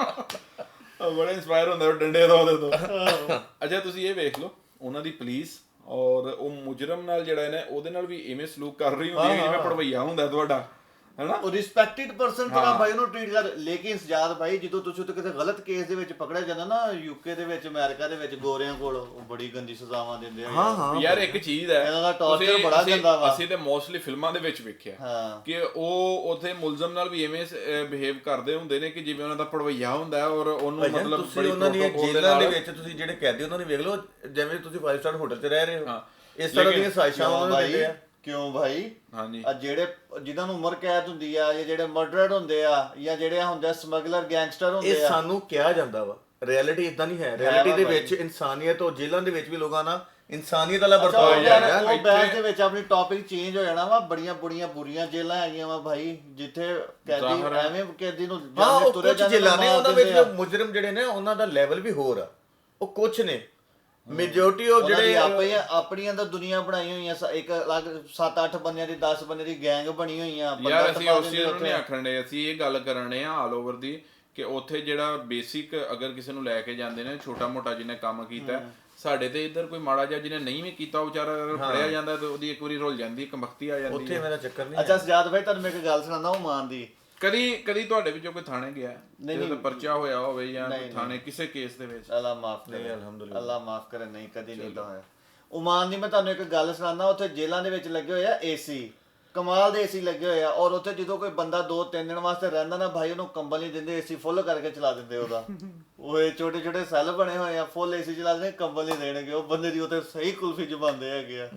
ਉਹ ਬੜਾ ਇਨਸਪਾਇਰ ਹੁੰਦਾ ਉਹ ਡੰਡੇ ਤੋਂ ਉਹਦੇ ਤੋਂ। ਅੱਛਾ ਤੁਸੀਂ ਇਹ ਵੇਖ ਲਓ ਉਹਨਾਂ ਦੀ ਪੁਲਿਸ ਔਰ ਉਹ ਮੁਜਰਮ ਨਾਲ ਜਿਹੜਾ ਨੇ ਉਹਦੇ ਨਾਲ ਵੀ ਇਵੇਂ ਸਲੂਕ ਕਰ ਰਹੀ ਹੁੰਦੀ ਹੈ ਜਿਵੇਂ ਪੜਵਈਆ ਹੁੰਦਾ ਤੁਹਾਡਾ। ਹੈਨਾ? ਉਹ ਰਿਸਪੈਕਟਡ ਪਰਸਨ ਤਰ੍ਹਾਂ ਭਾਈ ਉਹਨੂੰ ਟ੍ਰੀਟ ਕਰ ਲੇਕਿਨ ਸਜਾਦ ਭਾਈ ਜਦੋਂ ਤੁਸੀਂ ਉੱਤੇ ਕਿਸੇ ਗਲਤ ਕੇਸ ਦੇ ਵਿੱਚ ਪਕੜਿਆ ਜਾਂਦਾ ਨਾ ਯੂਕੇ ਦੇ ਵਿੱਚ ਅਮਰੀਕਾ ਦੇ ਵਿੱਚ ਗੋਰਿਆਂ ਕੋਲ ਉਹ ਬੜੀ ਗੰਦੀ ਸਜ਼ਾਵਾਂ ਦਿੰਦੇ ਆ ਹਾਂ ਯਾਰ। ਇੱਕ ਚੀਜ਼ ਹੈ ਇਹਨਾਂ ਦਾ ਤੁਸੀਂ- ਬੜਾ ਗੰਦਾ ਵਾ। ਅਸੀਂ ਤੇ ਮੋਸਟਲੀ ਫਿਲਮਾਂ ਦੇ ਵਿੱਚ ਵੇਖਿਆ। ਹਾਂ। ਕਿ ਉਹ ਉਥੇ ਮੁਲਜ਼ਮ ਨਾਲ ਵੀ ਐਵੇਂ ਬਿਹੇਵ ਕਰਦੇ ਹੁੰਦੇ ਨੇ ਕਿ ਜਿਵੇਂ ਉਹਨਾਂ ਦਾ ਪੜਵਈਆ ਹੁੰਦਾ ਹੈ ਔਰ ਉਹਨੂੰ ਮਤਲਬ ਤੁਸੀਂ ਬੜੀ ਉਹਨਾਂ ਦੀਆਂ protocol ਜੇਲ੍ਹਾਂ ਦੇ ਵਿੱਚ ਤੁਸੀਂ ਜਿਹੜੇ ਕੈਦੀ ਉਹਨਾਂ ਦੀ ਵੇਖ ਲਓ ਜਿਵੇਂ ਤੁਸੀਂ 5 ਸਟਾਰ ਹੋਟਲ 'ਚ ਰਹਿ ਰਹੇ ਹੋ। ਹਾਂ। ਇਸ ਤਰ੍ਹਾਂ ਦੀਆਂ ਸਾਜ਼ਿਸ਼ਾਂ ਉਹਨਾਂ ਨੂੰ ਆ। ਕਿਉਂ ਭਾਈ? ਹਾਂਜੀ। ਆ ਜਿਹੜੇ ਜਿਨ੍ਹਾਂ ਨੂੰ ਉਮਰ ਕੈਦ ਹੁੰਦੀ ਆ ਜਾਂ ਜਿਹੜੇ ਮਰਡਰਡ ਹੁੰਦੇ ਆ ਜਾਂ ਜਿਹੜੇ ਹੁੰਦੇ ਆ ਸਮਗਲਰ ਗੈਂਗਸਟਰ ਹੁੰਦੇ ਇਹ ਆ। ਸਾਨੂੰ ਕਿਹਾ ਜਾਂਦਾ ਵਾ। ਰਿਐਲਿਟੀ ਇਦਾਂ ਨਹੀਂ ਹੈ। ਰਿਐਲਿਟੀ ਦੇ। ਵਿੱਚ ਇਨਸਾਨੀਅਤ ਉਹ ਜੇਲ੍ਹਾਂ ਦੇ ਵਿੱਚ ਵੀ ਲੋਕਾਂ ਨਾਲ ਇਨਸਾਨੀਅਤ ਵਾਲਾ ਵਰਤਾਓ ਹੋ ਜਾਂਦਾ ਉਹ ਬੈਠ ਦੇ ਵਿੱਚ ਆਪਣੀ ਟੌਪਿਕ ਚੇਂਜ ਹੋ ਜਾਣਾ ਵਾ। ਬੜੀਆਂ ਬੜੀਆਂ ਬੁਰੀਆਂ ਜੇਲਾਂ ਹੈਗੀਆਂ ਵਾ ਭਾਈ ਜਿੱਥੇ ਕੈਦੀ। ਐਵੇਂ ਕੈਦੀ ਨੂੰ ਜਾਂਦੇ ਤੁਰੇ ਜਾਂਦੇ ਨੇ ਉਹਨਾਂ ਵਿੱਚ। ਮੁਜਰਮ ਜਿਹੜੇ ਨੇ ਉਹਨਾਂ ਦਾ ਲੈਵਲ ਵੀ ਹੋਰ ਆ। ਉਹ ਕੁਝ ਨੇ। ਮੈਜੋਰਟੀ ਦੀ ਜਿਹੜੇ ਆਪਣੀਆਂ ਆਪਣੀਆਂ ਤਾਂ ਦੁਨੀਆ ਬਣਾਈ ਹੋਈਆਂ ਇੱਕ ਅਲੱਗ 7-8 ਬੰਦਿਆਂ ਦੀ 10 ਬੰਦੇ ਦੀ ਗੈਂਗ ਬਣੀ ਹੋਈਆਂ ਬੰਦਾ ਯਾਰ ਅਸੀਂ ਉਸ ਚੀਜ਼ ਨੂੰ। ਨਹੀਂ ਆਖਣ ਦੇ ਅਸੀਂ ਇਹ ਗੱਲ ਕਰਨ ਆ ਆਲ ਓਵਰ ਦੀ ਕਿ ਉੱਥੇ ਜਿਹੜਾ ਬੇਸਿਕ ਅਗਰ ਕਿਸੇ ਨੂੰ ਲੈ ਕੇ ਜਾਂਦੇ ਨੇ ਛੋਟਾ ਮੋਟਾ ਜਿਹਨੇ ਕੰਮ ਕੀਤਾ ਸਾਡੇ ਤੇ ਇੱਧਰ ਕੋਈ ਮਾੜਾ ਜਿਹਾ ਜਿਹਨੇ ਨਹੀਂ ਵੀ ਕੀਤਾ ਵਿਚਾਰਾ ਅਗਰ ਫੜਿਆ ਜਾਂਦਾ ਤੇ ਉਹਦੀ ਇੱਕ ਵਾਰੀ ਰੁੱਲ ਜਾਂਦੀ ਕਮਖਤੀ ਆ ਜਾਂਦੀ ਉੱਥੇ। ਮੇਰਾ ਚੱਕਰ ਨਹੀਂ ਅੱਛਾ ਸਜਾਦ ਭਾਈ ਤੁਹਾਨੂੰ ਮੈਂ ਇੱਕ ਗੱਲ ਸੁਣਾਉਂਦਾ ਉਹ ਮਾਨ ਦੀ ਕਦੀ ਕਦੀ ਤੁਹਾਡੇ ਵਿੱਚੋਂ ਕੋਈ ਥਾਣੇ ਗਿਆ? ਨਹੀਂ, ਜਿਹਦਾ ਪਰਚਾ ਹੋਇਆ ਹੋਵੇ ਜਾਂ ਨਹੀਂ, ਕੋਈ ਥਾਣੇ ਕਿਸੇ ਕੇਸ ਦੇ ਵਿੱਚ? ਅੱਲਾ ਮਾਫ ਕਰੇ। ਅਲਹਮਦੁਲਿਲਾ। ਅੱਲਾ ਮਾਫ ਕਰੇ ਨਹੀਂ ਕਦੀ ਨਹੀਂ ਤਾਂ ਹੋਇਆ। ਉਮਾਨ ਦੀ ਮੈਂ ਤੁਹਾਨੂੰ ਇੱਕ ਗੱਲ ਸੁਣਾਉਂਦਾ ਉੱਥੇ ਜੇਲ੍ਹਾਂ ਦੇ ਵਿੱਚ ਲੱਗੇ ਹੋਏ ਆ ਏਸੀ। ਕਮਾਲ ਦੇ ਏਸੀ ਲੱਗੇ ਹੋਏ ਆ ਔਰ ਉੱਥੇ ਜਦੋਂ ਕੋਈ ਬੰਦਾ 2-3 ਦਿਨ ਵਾਸਤੇ ਰਹਿੰਦਾ ਨਾ ਭਾਈ ਉਹਨੂੰ ਕੰਬਲ ਨਹੀਂ ਦਿੰਦੇ ਏਸੀ ਫੁੱਲ ਕਰਕੇ ਚਲਾ ਦਿੰਦੇ ਉਹਦਾ। ਓਏ ਛੋਟੇ ਛੋਟੇ ਸੈੱਲ ਬਣੇ ਹੋਏ ਆ ਫੁੱਲ ਏਸੀ ਚਲਾ ਦਿੰਦੇ ਕੰਬਲ ਨਹੀਂ ਦੇਣਗੇ। ਉਹ ਬੰਦੇ ਦੀ ਉੱਥੇ ਸਹੀ ਕੁਲਫੀ ਜਮਾਉਂਦੇ ਹੈਗੇ ਆ।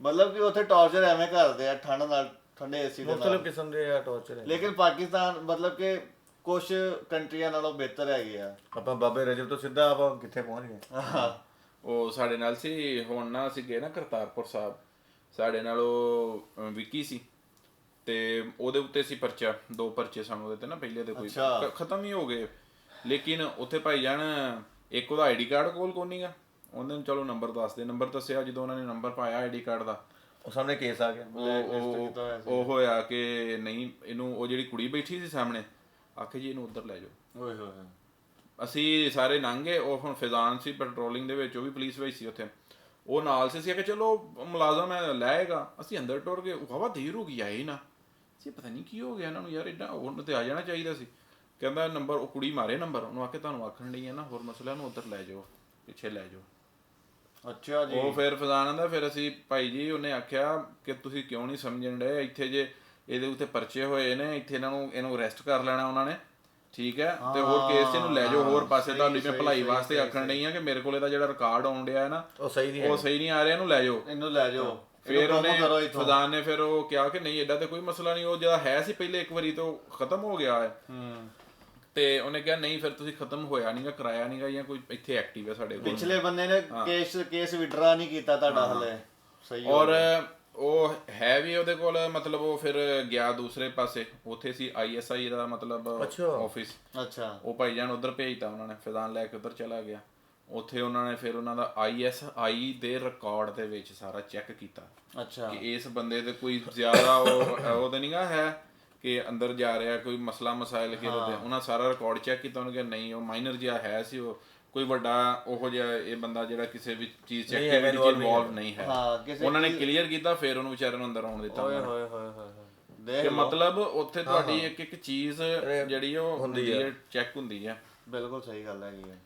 ਮਤਲਬ ਕਿ ਉੱਥੇ ਟੌਰਚਰ ਐਵੇਂ ਕਰਦੇ ਆ ਠੰਡ ਨਾਲ ਠੰਡੇ ਏਸੀ ਦੇ ਨਾਲ। ਮੁxtਲਫ ਕਿਸਮ ਦੇ ਆ ਟੌਰਚਰ ਹੈ ਲੇਕਿਨ ਪਾਕਿਸਤਾਨ ਮਤਲਬ ਕਿ ਕੁਝ ਕੰਟਰੀਆਂ ਨਾਲੋਂ ਬਿਹਤਰ ਹੈਗੇ ਆ। ਆਪਾਂ ਬਾਬੇ ਰਜਬ ਤੋਂ ਸਿੱਧਾ ਆਪਾਂ ਕਿੱਥੇ ਪਹੁੰਚ ਗਏ? ਉਹ ਸਾਡੇ ਨਾਲ ਸੀ ਹੁਣ ਨਾ ਅਸੀਂ ਗਏ ਨਾ ਕਰਤਾਰਪੁਰ ਸਾਹਿਬ। ਸਾਡੇ ਨਾਲ ਉਹ ਵਿੱਕੀ ਸੀ। ਤੇ ਉਹਦੇ ਉੱਤੇ ਸੀ ਪਰਚਾ ਦੋ ਪਰਚੇ ਸਨ ਉਹਦੇ ਤੇ ਨਾ ਪਹਿਲੇ ਦੇ ਕੋਈ ਅੱਛਾ। ਖ- ਖਤਮ ਹੀ ਹੋ ਗਏ। ਲੇਕਿਨ ਉੱਥੇ ਭਾਈ ਜਾਨ ਇੱਕ ਉਹਦਾ ਆਈਡੀ ਕਾਰਡ ਕੋਲ ਕੋਈ ਨਹੀਂਗਾ ਉਹਨੇ ਚਲੋ ਨੰਬਰ ਦੱਸ ਦੇ। ਨੰਬਰ ਦੱਸਿਆ ਜਦੋਂ ਉਹਨਾਂ ਨੇ ਨੰਬਰ ਪਾਇਆ ਆਈਡੀ ਕਾਰਡ ਦਾ। ਉਹ ਸਾਹਮਣੇ ਕੇਸ ਆ ਗਿਆ। ਉਹ ਹੋਇਆ ਕਿ ਨਹੀਂ ਇਹਨੂੰ ਉਹ ਜਿਹੜੀ ਕੁੜੀ ਬੈਠੀ ਸੀ ਸਾਹਮਣੇ ਆਖੇ ਜੀ ਇਹਨੂੰ ਉੱਧਰ ਲੈ ਜਾਓ। ਓਏ ਹੋਏ ਅਸੀਂ ਸਾਰੇ ਲੰਘੇ ਉਹ ਹੁਣ ਫਿਜ਼ਾਨ ਸੀ ਪੈਟਰੋਲਿੰਗ ਦੇ ਵਿੱਚ ਉਹ ਵੀ ਪੁਲਿਸ ਵਿੱਚ ਸੀ ਉੱਥੇ। ਉਹ ਨਾਲ ਸੀ ਅਸੀਂ ਕਿ ਚਲੋ ਮੁਲਾਜ਼ਮ ਹੈ ਲਾਏਗਾ ਅਸੀਂ ਅੰਦਰ ਟੁਰ ਗਏ ਉਹ ਹਵਾ ਦੇਰ ਹੋ ਗਈ ਆਏ ਹੀ ਨਾ। ਸੀ ਪਤਾ ਨਹੀਂ ਕੀ ਹੋ ਗਿਆ ਇਹਨਾਂ ਨੂੰ ਯਾਰ ਇਦਾਂ ਉਹਨਾਂ ਤੇ ਆ ਜਾਣਾ ਚਾਹੀਦਾ ਸੀ। ਕਹਿੰਦਾ ਨੰਬਰ ਉਹ ਕੁੜੀ ਮਾਰੇ ਨੰਬਰ ਉਹਨੂੰ ਆਖੇ ਤੁਹਾਨੂੰ ਆਖਣ ਡਈ ਹੈ ਨਾ ਹੋਰ ਮਸਲਾ ਨੂੰ ਉੱਧਰ ਲੈ ਜਾਓ ਪਿੱਛੇ ਲੈ ਜਾਓ। ਅੱਛਾ ਜੀ। ਉਹ ਫਿਰ ਫਜ਼ਾਨ ਆਂਦਾ ਫਿਰ ਅਸੀਂ ਭਾਈ ਜੀ ਉਹਨੇ ਆਖਿਆ ਕਿ ਤੁਸੀਂ ਕਿਉਂ ਨਹੀਂ ਸਮਝਣ ਡਏ? ਇੱਥੇ ਜੇ ਇਹਦੇ ਉੱਤੇ ਪਰਚੇ ਹੋਏ ਨੇ ਇੱਥੇ ਇਹਨਾਂ ਨੂੰ ਇਹਨੂੰ ਅਰੈਸਟ ਕਰ ਲੈਣਾ ਉਹਨਾਂ ਨੇ। ਠੀਕ ਹੈ? ਤੇ ਹੋਰ ਕੇਸ ਇਹਨੂੰ ਲੈ ਜਾਓ ਹੋਰ ਪਾਸੇ ਤੁਹਾਡੀ ਮੈਂ ਭਲਾਈ ਵਾਸਤੇ ਆਖਣ ਨਹੀਂ ਆ ਕਿ ਮੇਰੇ ਕੋਲ ਇਹਦਾ ਜਿਹੜਾ ਰਿਕਾਰਡ ਆਉਣ ਡਿਆ ਹੈ ਨਾ ਉਹ ਸਹੀ ਨਹੀਂ ਉਹ ਸਹੀ ਨਹੀਂ ਆ ਰਿਹਾ ਇਹਨੂੰ ਲੈ ਜਾਓ। ਇਹਨੂੰ ਲੈ ਜਾਓ। ਫਿਰ ਉਹਨੇ ਫਜ਼ਾਨ ਨੇ ਫਿਰ ਉਹ ਕਿਹਾ ਕਿ ਨਹੀਂ ਐਡਾ ਤੇ ਕੋਈ ਮਸਲਾ ਨਹੀਂ ਉਹ ਜਿਹੜਾ ਹੈ ਸੀ ਪਹਿਲੇ ਇੱਕ ਵਾਰੀ ਤੋਂ ਖਤਮ ਹੋ ਗਿਆ ਹੈ। ਹੂੰ। ਤੇ ਉਹਨੇ ਕਿਹਾ ਨਹੀਂ ਫਿਰ ਤੁਸੀਂ ਖਤਮ ਹੋਇਆ ਨਹੀਂਗਾ ਕਰਾਇਆ ਨਹੀਂਗਾ ਜਾਂ ਕੋਈ ਇੱਥੇ ਐਕਟਿਵ ਹੈ ਸਾਡੇ ਕੋਲ? ਪਿਛਲੇ ਬੰਦੇ ਨੇ ਕੇਸ ਕੇਸ ਵਿਡਰਾ ਨਹੀਂ ਕੀਤਾ ਤੁਹਾਡਾ ਹਲੇ। ਸਹੀ ਹੋ ਔਰ ਉਹ ਹੈ ਵੀ ਉਹਦੇ ਕੋਲ ਮਤਲਬ ਉਹ ਫਿਰ ਗਿਆ ਦੂਸਰੇ ਪਾਸੇ। ਉੱਥੇ ਸੀ ਆਈਐਸਆਈ ਦਾ ਮਤਲਬ। ਆਫਿਸ ਅੱਛਾ। ਉਹ ਭਾਈਜਾਨ ਉਧਰ ਭੇਜਤਾ ਉਹਨਾਂ ਨੇ ਫਿਜ਼ਾਨ ਲੈ ਕੇ ਉਧਰ ਚਲਾ ਗਿਆ। ਉੱਥੇ ਉਹਨਾਂ ਨੇ ਫਿਰ ਉਹਨਾਂ ਦਾ ਆਈਐਸਆਈ ਦੇ ਰਿਕਾਰਡ ਦੇ ਵਿੱਚ ਸਾਰਾ ਚੈੱਕ ਕੀਤਾ ਅੱਛਾ। ਕਿ ਇਸ ਬੰਦੇ ਤੇ ਕੋਈ ਜ਼ਿਆਦਾ ਉਹ ਉਹਦੇ ਨਹੀਂਗਾ ਹੈ ਕਿ ਅੰਦਰ ਜਾ ਰਿਹਾ ਕੋਈ ਮਸਲਾ ਮਸਾਇਲ ਕਿ ਉਹਦੇ ਤੇ ਉਹਨਾਂ ਸਾਰਾ ਰਿਕਾਰਡ ਚੈੱਕ ਕੀਤਾ ਉਹਨਾਂ ਕਿਹਾ ਨਹੀਂ ਉਹ ਮਾਈਨਰ ਜਿਹਾ ਹੈ ਸੀ ਉਹ ਕੋਈ ਵੱਡਾ ਉਹੋ ਜਿਹਾ ਇਹ ਬੰਦਾ ਜਿਹੜਾ ਕਿਸੇ ਵੀ ਚੀਜ਼ ਚ ਨਹੀਂ ਹੈਗਾ, ਐਕਟੀਵਿਟੀ ਚ involve ਨਹੀਂ ਇਨਵੋਲਵ ਨਹੀਂ ਹੈ। ਉਹਨਾਂ ਨੇ ਕਲੀਅਰ ਕੀਤਾ ਫਿਰ ਉਹਨੂੰ ਵਿਚਾਰੇ ਨੂੰ ਅੰਦਰ ਆਉਣ ਦਿੱਤਾ ਓਏ। ਹੋਏ ਹੋਏ ਹੋਏ ਦੇਖ ਕਿ। ਮਤਲਬ ਉੱਥੇ ਤੁਹਾਡੀ ਇੱਕ ਇੱਕ ਚੀਜ਼ ਜਿਹੜੀ ਉਹ ਹੁੰਦੀ ਹੈ। ਚੈੱਕ ਹੁੰਦੀ ਹੈ। ਬਿਲਕੁਲ ਸਹੀ ਗੱਲ ਹੈਗੀ ਹੈ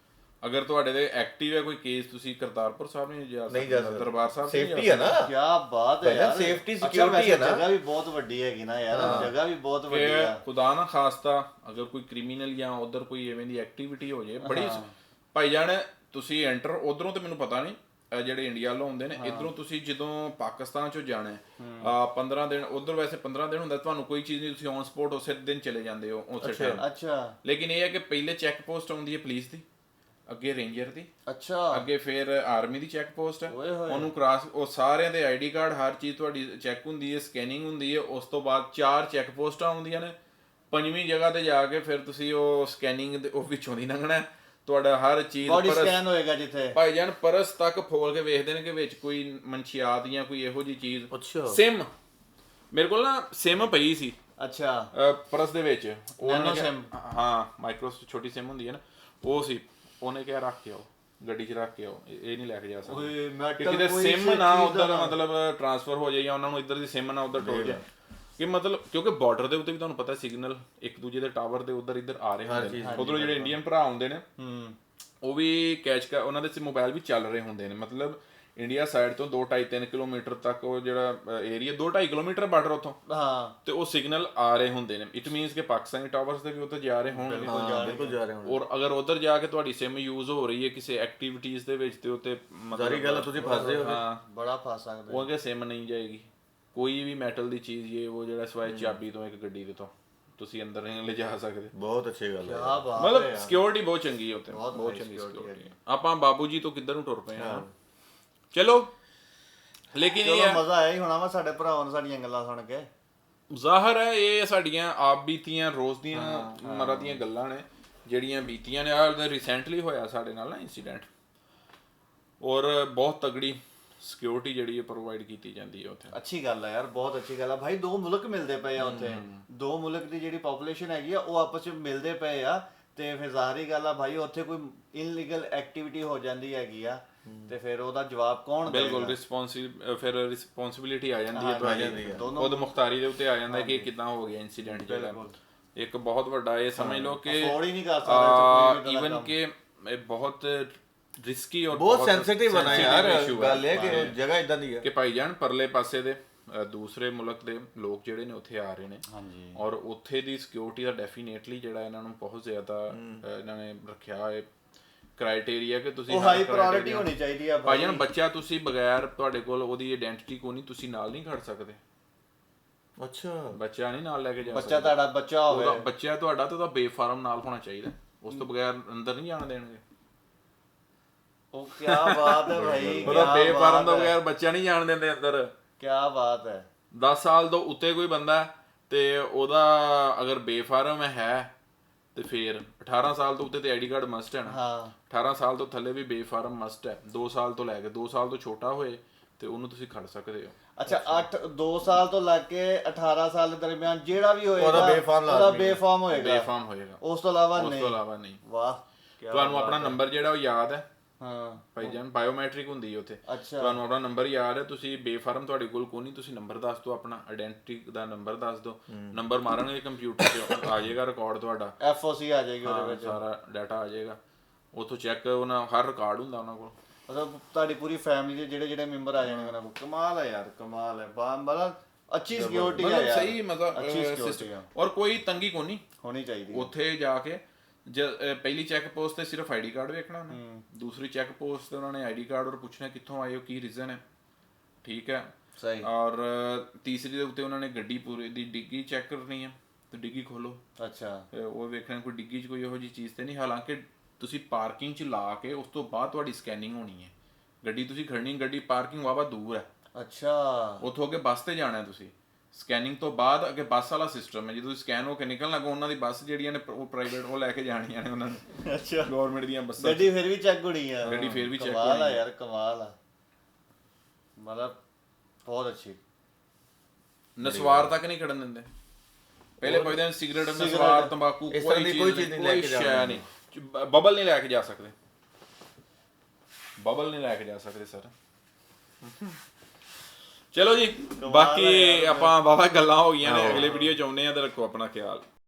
ਅਗਰ ਤੁਹਾਡੇ ਦੇ ਐਕਟਿਵ ਹੈ ਕੋਈ ਕੇਸ ਤੁਸੀਂ ਕਰਤਾਰਪੁਰ ਸਾਹਿਬ ਨਹੀਂ ਜਾ ਸਕਦੇ ਦਰਬਾਰ ਸਾਹਿਬ ਸੇਫਟੀ ਹੈ ਨਾ। ਕੀ ਬਾਤ ਹੈ ਯਾਰ। security ਵੈਸੇ ਹੈ ਨਾ। ਜਗ੍ਹਾ ਵੀ ਬਹੁਤ ਵੱਡੀ ਹੈਗੀ ਨਾ ਯਾਰ ਜਗ੍ਹਾ ਵੀ ਬਹੁਤ ਵੱਡੀ ਆ। ਖੁਦਾ ਨਾ ਖਾਸਤਾ ਅਗਰ ਕੋਈ ਕ੍ਰਿਮੀਨਲ ਜਾਂ ਉਧਰ ਕੋਈ ਐਵੇਂ ਦੀ ਐਕਟੀਵਿਟੀ ਹੋ ਜੇ ਬੜੀ ਭਾਈ ਜਾਨ ਤੁਸੀਂ ਐਂਟਰ ਉਧਰੋਂ ਤੇ ਮੈਨੂੰ ਪਤਾ ਨਹੀਂ ਜਿਹੜੇ ਇੰਡੀਆ ਵੱਲੋਂ ਹੁੰਦੇ ਨੇ ਇਧਰੋਂ ਤੁਸੀਂ ਜਦੋਂ ਪਾਕਿਸਤਾਨ ਚੋਂ ਜਾਣਾ ਹੈ ਆ 15 ਦਿਨ ਉਧਰ ਵੈਸੇ 15 ਦਿਨ ਹੁੰਦਾ ਤੁਹਾਨੂੰ ਕੋਈ ਚੀਜ਼ ਨਹੀਂ ਤੁਸੀਂ ਔਨ ਸਪੋਟ ਉਸੇ ਦਿਨ ਚਲੇ ਜਾਂਦੇ ਹੋ ਉਸੇ ਟਾਈਮ ਅੱਛਾ। ਲੇਕਿਨ ਇਹ ਹੈ ਕਿ ਪਹਿਲੇ ਚੈੱਕ ਪੋਸਟ ਆਉਂਦੀ ਹੈ ਪੁਲਿਸ ਦੀ। ਅੱਗੇ ਰੇਂਜਰ ਦੀ। ਅੱਛਾ। ਅੱਗੇ ਫਿਰ ਆਰਮੀ ਦੀ ਚੈੱਕ ਪੋਸਟ। ਹੈ। ਉਹਨੂੰ ਕ੍ਰਾਸ ਉਹ ਸਾਰਿਆਂ ਦੇ ਆਈਡੀ ਕਾਰਡ ਹਰ ਚੀਜ਼ ਤੁਹਾਡੀ ਚੈੱਕ ਹੁੰਦੀ ਹੈ ਸਕੈਨਿੰਗ ਹੁੰਦੀ ਹੈ ਉਸ ਤੋਂ ਬਾਅਦ ਚਾਰ ਚੈੱਕ ਪੋਸਟਾਂ ਆਉਂਦੀਆਂ ਨੇ। ਪੰਜਵੀਂ ਜਗ੍ਹਾ ਤੇ ਜਾ ਕੇ ਫਿਰ ਤੁਸੀਂ ਉਹ ਸਕੈਨਿੰਗ ਦੇ ਉਹ ਵਿੱਚੋਂ ਦੀ ਲੰਘਣਾ। ਤੁਹਾਡਾ ਹਰ ਚੀਜ਼ ਬਾਡੀ ਸਕੈਨ ਹੋਏਗਾ ਜਿੱਥੇ। ਭਾਈ ਜਾਨ ਪਰਸ ਤੱਕ ਫੋਲ ਕੇ ਵੇਖਦੇ ਨੇ ਕਿ ਵਿੱਚ ਕੋਈ ਮਨਸ਼ੀਆਤ ਜਾਂ ਕੋਈ ਇਹੋ ਜੀ ਚੀਜ਼। ਅੱਛਾ। ਸਿਮ। ਮੇਰੇ ਕੋਲ ਨਾ ਸਿਮ ਪਈ ਸੀ। ਅੱਛਾ। ਪਰਸ ਦੇ ਵਿੱਚ। ਉਹ SIM? ਹਾਂ ਮਾਈਕਰੋ ਛੋਟੀ ਸਿਮ ਹੁੰਦੀ ਹੈ ਨਾ। ਉਹ ਸੀ। ਉਹਨੇ ਕਿਹਾ ਰੱਖ ਕੇ ਆਓ ਗੱਡੀ 'ਚ ਰੱਖ ਕੇ ਆਓ ਇਹ ਨਹੀਂ ਲੈ ਕੇ ਜਾ ਸਕਦੇ। ਓਏ ਮੈਟਲ ਕਿਤੇ ਸਿਮ ਨਾ ਉਧਰ ਮਤਲਬ ਟਰਾਂਸਫਰ ਹੋ ਜਾਏ ਜਾਂ ਉਹਨਾਂ ਨੂੰ ਇੱਧਰ ਦੀ ਸਿਮ ਨਾ ਉਧਰ ਟੁੱਟ ਜਾਏ। ਕਿ ਮਤਲਬ ਕਿਉਂਕਿ ਬਾਰਡਰ ਦੇ ਉੱਤੇ ਵੀ ਤੁਹਾਨੂੰ ਪਤਾ ਸਿਗਨਲ ਇੱਕ ਦੂਜੇ ਦੇ ਟਾਵਰ ਦੇ ਉਧਰ ਇੱਧਰ ਆ ਰਹੇ ਹੁੰਦੇ ਨੇ। ਉਧਰੋਂ ਜਿਹੜੇ ਇੰਡੀਅਨ ਭਰਾ ਆਉਂਦੇ ਨੇ ਹੂੰ। ਉਹ ਵੀ ਕੈਚ ਕਰ ਉਹਨਾਂ ਦੇ ਮੋਬਾਈਲ ਵੀ ਚੱਲ ਰਹੇ ਹੁੰਦੇ ਨੇ। ਮਤਲਬ ਇੰਡੀਆ ਸਾਈਡ ਤੋਂ 2.5 3 ਕਿਲੋਮੀਟਰ ਤੱਕ ਉਹ ਜਿਹੜਾ ਏਰੀਆ 2.5 ਕਿਲੋਮੀਟਰ ਬਾਰਡਰ ਉੱਥੋਂ। ਹਾਂ। ਤੇ ਉਹ ਸਿਗਨਲ ਆ ਰਹੇ ਹੁੰਦੇ ਨੇ। ਇਟ ਮੀਨਸ ਕਿ ਪਾਕਿਸਤਾਨੀ ਟਾਵਰਸ ਦੇ ਵੀ ਉੱਤੇ ਜਾ ਰਹੇ ਹੋਣਗੇ। ਹਾਂ ਬਿਲਕੁਲ ਜਾ ਰਹੇ ਹਾਂ ਔਰ ਅਗਰ ਉਧਰ ਜਾ ਕੇ ਤੁਹਾਡੀ ਸਿਮ ਯੂਜ਼ ਹੋ ਰਹੀ ਹੈ ਕਿਸੇ ਐਕਟੀਵਿਟੀਜ਼ ਦੇ ਵਿੱਚ ਤੇ ਉੱਤੇ ਸਾਰੀ ਗੱਲ ਤੁਸੀਂ ਫਸਦੇ ਹੋ ਹਾਂ। ਬੜਾ ਫਸ ਸਕਦੇ ਉਹ ਅਗੇ ਸਿਮ ਨਹੀਂ ਜਾਏਗੀ। ਕੋਈ ਵੀ ਮੈਟਲ ਦੀ ਚੀਜ਼ ਇਹ ਉਹ ਜਿਹੜਾ ਸਵਾਏ ਚਾਬੀ ਤੋਂ ਇੱਕ ਗੱਡੀ ਦੇ ਤੋਂ ਤੁਸੀਂ ਅੰਦਰ ਨਹੀਂ ਲਿਜਾ ਸਕਦੇ। ਬਹੁਤ ਅੱਛੀ ਗੱਲ ਹੈ। ਬਾਤ ਮਤਲਬ ਸਿਕਿਉਰਿਟੀ ਬਹੁਤ ਚੰਗੀ ਹੈ ਉੱਥੇ। ਬਹੁਤ ਚੰਗੀ ਸਿਕਿਉਰਿਟੀ ਆਪਾਂ ਬਾਬੂ ਜੀ ਤੋਂ ਕਿੱਧਰ ਨੂੰ ਟੁਰ ਪਏ ਹਾਂ। ਚਲੋ। ਲੇਕਿਨ ਇਹ ਚਲੋ ਹੈ ਮਜ਼ਾ ਆਇਆ ਹੀ ਹੋਣਾ ਵਾ ਸਾਡੇ ਭਰਾਵਾਂ ਨੂੰ ਸਾਡੀਆਂ ਗੱਲਾਂ ਸੁਣ ਕੇ। ਜ਼ਾਹਰ ਹੈ ਇਹ ਸਾਡੀਆਂ ਆਪ ਬੀਤੀਆਂ ਰੋਜ਼ ਦੀਆਂ ਮਰਾਂ ਦੀਆਂ ਗੱਲਾਂ ਨੇ ਜਿਹੜੀਆਂ ਬੀਤੀਆਂ ਨੇ। ਆ ਰੀਸੈਂਟਲੀ ਹੋਇਆ ਸਾਡੇ ਨਾਲ ਨਾ ਇਨਸੀਡੈਂਟ ਔਰ ਬਹੁਤ ਤਗੜੀ ਸਿਕਿਉਰਿਟੀ ਜਿਹੜੀ ਹੈ ਪ੍ਰੋਵਾਈਡ ਕੀਤੀ ਜਾਂਦੀ ਹੈ ਉੱਥੇ। ਅੱਛੀ ਗੱਲ ਹੈ ਯਾਰ ਬਹੁਤ ਅੱਛੀ ਗੱਲ ਹੈ ਭਾਈ ਦੋ ਮੁਲਕ ਮਿਲਦੇ ਪਏ ਆ ਉੱਥੇ। ਦੋ ਮੁਲਕ ਦੀ ਜਿਹੜੀ ਪੋਪੂਲੇਸ਼ਨ ਹੈਗੀ ਆ ਉਹ ਆਪਸ ਵਿੱਚ ਮਿਲਦੇ ਪਏ ਆ। ਤੇ ਫਿਰ ਜ਼ਾਹਰੀ ਗੱਲ ਆ ਭਾਈ ਉੱਥੇ ਕੋਈ ਇਨਲੀਗਲ ਐਕਟੀਵਿਟੀ ਹੋ ਜਾਂਦੀ ਹੈਗੀ ਆ। ਤੇ ਫਿਰ ਉਹਦਾ ਜਵਾਬ ਕੌਣ ਬਿਲਕੁਲ ਦੇਗਾ ਰਿਸਪੌਂਸਿਬਲ ਫਿਰ ਰਿਸਪੌਂਸਿਬਿਲਿਟੀ ਆ ਜਾਂਦੀ ਹੈ ਤੁਹਾਡੀ ਦੋਨੋਂ ਖੁਦ ਮੁਖਤਾਰੀ ਦੇ ਉੱਤੇ ਆ ਜਾਂਦਾ ਕਿ ਇਹ ਕਿਦਾਂ ਹੋ ਗਿਆ ਇਨਸੀਡੈਂਟ ਜਿਹੜਾ। ਇੱਕ ਬਹੁਤ ਵੱਡਾ ਇਹ ਸਮਝ ਲਓ ਕਿ Afford ਹੀ ਨਹੀਂ ਕਰ ਸਕਦਾ ਇਵਨ ਕਿ ਇਹ ਬਹੁਤ ਰਿਸਕੀ ਔਰ ਬਹੁਤ ਸੈਂਸਿਟਿਵ ਬਣਾ ਯਾਰ। ਹੈ। ਗੱਲ ਇਹ ਕਿ ਜਗ੍ਹਾ ਇਦਾਂ ਦੀ ਹੈ। ਕਿ ਭਾਈਜਾਨ ਪਰਲੇ ਪਾਸੇ ਦੇ ਦੂਸਰੇ ਮੁਲਕ ਦੇ ਲੋਕ ਜਿਹੜੇ ਨੇ ਉੱਥੇ ਆ ਰਹੇ ਨੇ। ਹਾਂਜੀ। ਔਰ ਉੱਥੇ ਦੀ ਸਿਕਿਉਰਿਟੀ ਦਾ ਡੈਫੀਨੇਟਲੀ ਜਿਹੜਾ ਇਹਨਾਂ ਨੂੰ ਬਹੁਤ ਜ਼ਿਆਦਾ ਇਹਨਾਂ ਨੇ ਰੱਖਿਆ ਹੈ। ਕ੍ਰਾਈਟੇਰੀਆ ਕਿ ਤੁਸੀਂ ਉਹ ਹਾਈ ਪ੍ਰਾਇੋਰਟੀ ਹੋਣੀ ਚਾਹੀਦੀ ਆ ਭਾਈਜਾਨ ਬੱਚਾ ਤੁਸੀਂ ਬਗੈਰ ਤੁਹਾਡੇ ਕੋਲ ਉਹਦੀ ਆਇਡੈਂਟੀਟੀ ਕੋ ਨਹੀਂ ਤੁਸੀਂ ਨਾਲ ਨਹੀਂ ਖੜ ਸਕਦੇ। ਅੱਛਾ। ਬੱਚਾ ਨਹੀਂ ਨਾਲ ਲੈ ਕੇ ਜਾ ਬੱਚਾ ਤੁਹਾਡਾ ਬੱਚਾ ਹੋਵੇ। ਉਹਦਾ ਬੱਚਾ ਤੁਹਾਡਾ ਤੇ ਉਹਦਾ ਬੇਫਾਰਮ ਨਾਲ ਹੋਣਾ ਚਾਹੀਦਾ। ਉਸ ਤੋਂ ਬਗੈਰ ਅੰਦਰ ਨਹੀਂ ਜਾਣ ਦੇਣਗੇ। ਉਹ ਕੀ ਬਾਤ ਹੈ ਭਾਈ ਉਹਦਾ ਬੇਫਾਰਮ ਤੋਂ ਬਗੈਰ ਬੱਚਾ ਨਹੀਂ ਜਾਣ ਦਿੰਦੇ ਅੰਦਰ। ਕਿਆ ਬਾਤ ਹੈ। 10 ਸਾਲ ਤੋਂ ਉੱਤੇ ਕੋਈ ਬੰਦਾ ਤੇ ਉਹਦਾ ਅਗਰ ਬੇਫਾਰਮ ਹੈ ਤੇ ਫਿਰ 18 ਸਾਲ ਤੋਂ ਉੱਤੇ ਤੇ ਆਈਡੀ ਕਾਰਡ ਮਸਟ ਹੈ ਨਾ। ਹਾਂ। 18 ਸਾਲ ਤੋਂ ਥੱਲੇ ਵੀ ਬੇਫਾਰਮ ਮਸਟ ਹੈ। 2 ਸਾਲ ਤੋਂ ਲੈ ਕੇ 2 ਸਾਲ ਤੋਂ ਛੋਟਾ ਹੋਏ ਤੇ ਉਹਨੂੰ ਤੁਸੀਂ ਖੜ ਸਕਦੇ ਹੋ। ਅੱਛਾ 8 2 ਸਾਲ ਤੋਂ ਲੱਗ ਕੇ 18 ਸਾਲ ਦੇ ਦਰਮਿਆਨ ਜਿਹੜਾ ਵੀ ਹੋਏਗਾ ਉਹਦਾ ਬੇਫਾਰਮ ਉਹਦਾ ਲਾਜ਼ਮੀ ਹੈ। ਬੇਫਾਰਮ ਹੋਏਗਾ। ਬੇਫਾਰਮ ਹੋਏਗਾ। ਉਸ ਤੋਂ ਇਲਾਵਾ ਉਸ ਨਹੀਂ। ਤੋਂ ਇਲਾਵਾ ਨਹੀਂ। ਵਾਹ ਕਿਆ ਤੁਹਾਨੂੰ ਆਪਣਾ। ਨੰਬਰ ਜਿਹੜਾ ਉਹ ਯਾਦ ਹੈ? ਹਾਂ। ਭਾਈ ਜਾਨ ਬਾਇਓਮੈਟ੍ਰਿਕ ਹੁੰਦੀ ਹੈ ਉੱਥੇ। ਅੱਛਾ। ਤੁਹਾਨੂੰ ਆਪਣਾ ਨੰਬਰ ਯਾਦ ਹੈ ਤੁਸੀਂ ਬੇਫਾਰਮ ਤੁਹਾਡੇ ਕੋਲ ਕੋਈ ਨਹੀਂ ਤੁਸੀਂ ਨੰਬਰ ਦੱਸ ਦਿਓ ਆਪਣਾ ਆਇਡੈਂਟੀ ਦਾ ਨੰਬਰ ਦੱਸ ਦਿਓ। ਨੰਬਰ ਮਾਰਾਂਗੇ ਕੰਪਿਊਟਰ 'ਚ ਆ ਜਾਏਗਾ ਰਿਕਾਰਡ ਤੁਹਾਡਾ। ਐਫਓਸੀ ਆ ਜਾਏਗੀ ਉਹਦੇ ਵਿੱਚ। ਸਾਰਾ ਡਾਟਾ ਆ ਜਾਏਗਾ। ਉਥੋਂ ਚੈੱਕ ਉਹਨਾਂ ਹਰ ਰਿਕਾਰਡ ਹੁੰਦਾ ਉਹਨਾਂ ਕੋਲ। ਮਤਲਬ ਤੁਹਾਡੀ ਪੂਰੀ ਫੈਮਿਲੀ ਦੇ ਜਿਹੜੇ ਜਿਹੜੇ ਮੈਂਬਰ ਆ ਜਾਣਗੇ ਕੋਲ। ਕਮਾਲ ਹੈ ਯਾਰ ਕਮਾਲ ਹੈ। ਬਾ ਮਤਲਬ ਅੱਛੀ ਸਿਕਿਉਰਿਟੀ ਹੈ ਮਤਲਬ ਯਾਰ। ਸਹੀ ਮਤਲਬ ਅੱਛੀ ਸਿਕਿਉਰਿਟੀ ਔਰ ਕੋਈ ਤੰਗੀ ਕੋ ਨਹੀਂ। ਹੋਣੀ ਚਾਹੀਦੀ ਉੱਥੇ ਜਾ ਕੇ ਜ ਪਹਿਲੀ ਚੈੱਕ ਪੋਸਟ ਤੇ ਸਿਰਫ ਆਈਡੀ ਕਾਰਡ ਵੇਖਣਾ ਉਹਨੇ। ਦੂਸਰੀ ਚੈੱਕ ਪੋਸਟ ਤੇ ਉਹਨਾਂ ਨੇ ਆਈਡੀ ਕਾਰਡ ਔਰ ਪੁੱਛਣਾ ਕਿੱਥੋਂ ਆਏ ਹੋ ਕੀ ਰੀਜ਼ਨ ਹੈ। ਠੀਕ ਹੈ। ਸਹੀ। ਔਰ ਤੀਸਰੀ ਦੇ ਉੱਤੇ ਉਹਨਾਂ ਨੇ ਗੱਡੀ ਪੂਰੀ ਦੀ ਡਿੱਗੀ ਚੈੱਕ ਕਰਨੀ ਹੈ ਤੇ ਡਿੱਗੀ ਖੋਲੋ। ਅੱਛਾ। ਉਹ ਵੇਖਣਾ ਕੋਈ ਡਿੱਗੀ 'ਚ ਕੋਈ ਇਹੋ ਜੀ ਚੀਜ਼ ਤੇ ਨਹੀਂ। ਹਾਲਾਂਕਿ ਤੁਸੀਂ ਪਾਰਕਿੰਗ 'ਚ ਲਾ ਕੇ ਉਸ ਤੋਂ ਬਾਅਦ ਤੁਹਾਡੀ ਸਕੈਨਿੰਗ ਹੋਣੀ ਹੈ। ਗੱਡੀ ਤੁਸੀਂ ਖੜਨੀ ਗੱਡੀ ਪਾਰਕਿੰਗ ਵਾਵਾ ਦੂਰ ਹੈ। ਅੱਛਾ। ਉੱਥੋਂ ਅੱਗੇ ਬੱਸ ਤੇ ਜਾਣਾ ਹੈ ਤੁਸੀਂ। ਸਕੈਨਿੰਗ ਤੋਂ ਬਾਅਦ ਅੱਗੇ ਬੱਸ ਵਾਲਾ ਸਿਸਟਮ ਹੈ। ਜਦੋਂ ਸਕੈਨ ਹੋ ਕੇ ਨਿਕਲਣਾ ਕੋ ਉਹਨਾਂ ਦੀ ਬੱਸ ਜਿਹੜੀਆਂ ਨੇ ਉਹ ਪ੍ਰਾਈਵੇਟ ਉਹ ਲੈ ਕੇ ਜਾਣੀਆਂ ਨੇ ਉਹਨਾਂ ਨੇ। ਅੱਛਾ। ਗਵਰਨਮੈਂਟ ਦੀਆਂ ਬੱਸਾਂ ਗੱਡੀ ਫਿਰ ਵੀ ਚੈੱਕ ਹੋਣੀ ਆ। ਗੱਡੀ ਫਿਰ ਵੀ ਕਮਾਲ ਆ ਹੋਣੀ ਆ। ਯਾਰ ਕਮਾਲ ਆ। ਮਤਲਬ ਬਹੁਤ ਅੱਛੀ। ਨਸਵਾਰ ਤੱਕ ਨਹੀਂ ਖੜਨ ਦਿੰਦੇ। ਪਹਿਲੇ ਪੁੱਛਦੇ ਨੇ ਸਿਗਰਟ ਨਸਵਾਰ ਤੰਬਾਕੂ ਕੋਈ ਚੀਜ਼ ਨਹੀਂ ਲੈ ਕੇ। ਸ਼ੈ ਨਹੀਂ। ਬਬਲ ਨਹੀਂ ਲੈ ਕੇ ਜਾ ਸਕਦੇ। ਬਬਲ ਨਹੀਂ ਲੈ ਕੇ ਜਾ ਸਕਦੇ ਸਰ ਚਲੋ ਜੀ ਬਾਕੀ ਆਪਾਂ ਵਾਵਾ ਗੱਲਾਂ ਹੋ ਗਈਆਂ ਨੇ ਅਗਲੇ ਵੀਡੀਓ ਚ ਆਉਂਦੇ ਆ ਤੇ ਰੱਖੋ ਆਪਣਾ ਖਿਆਲ।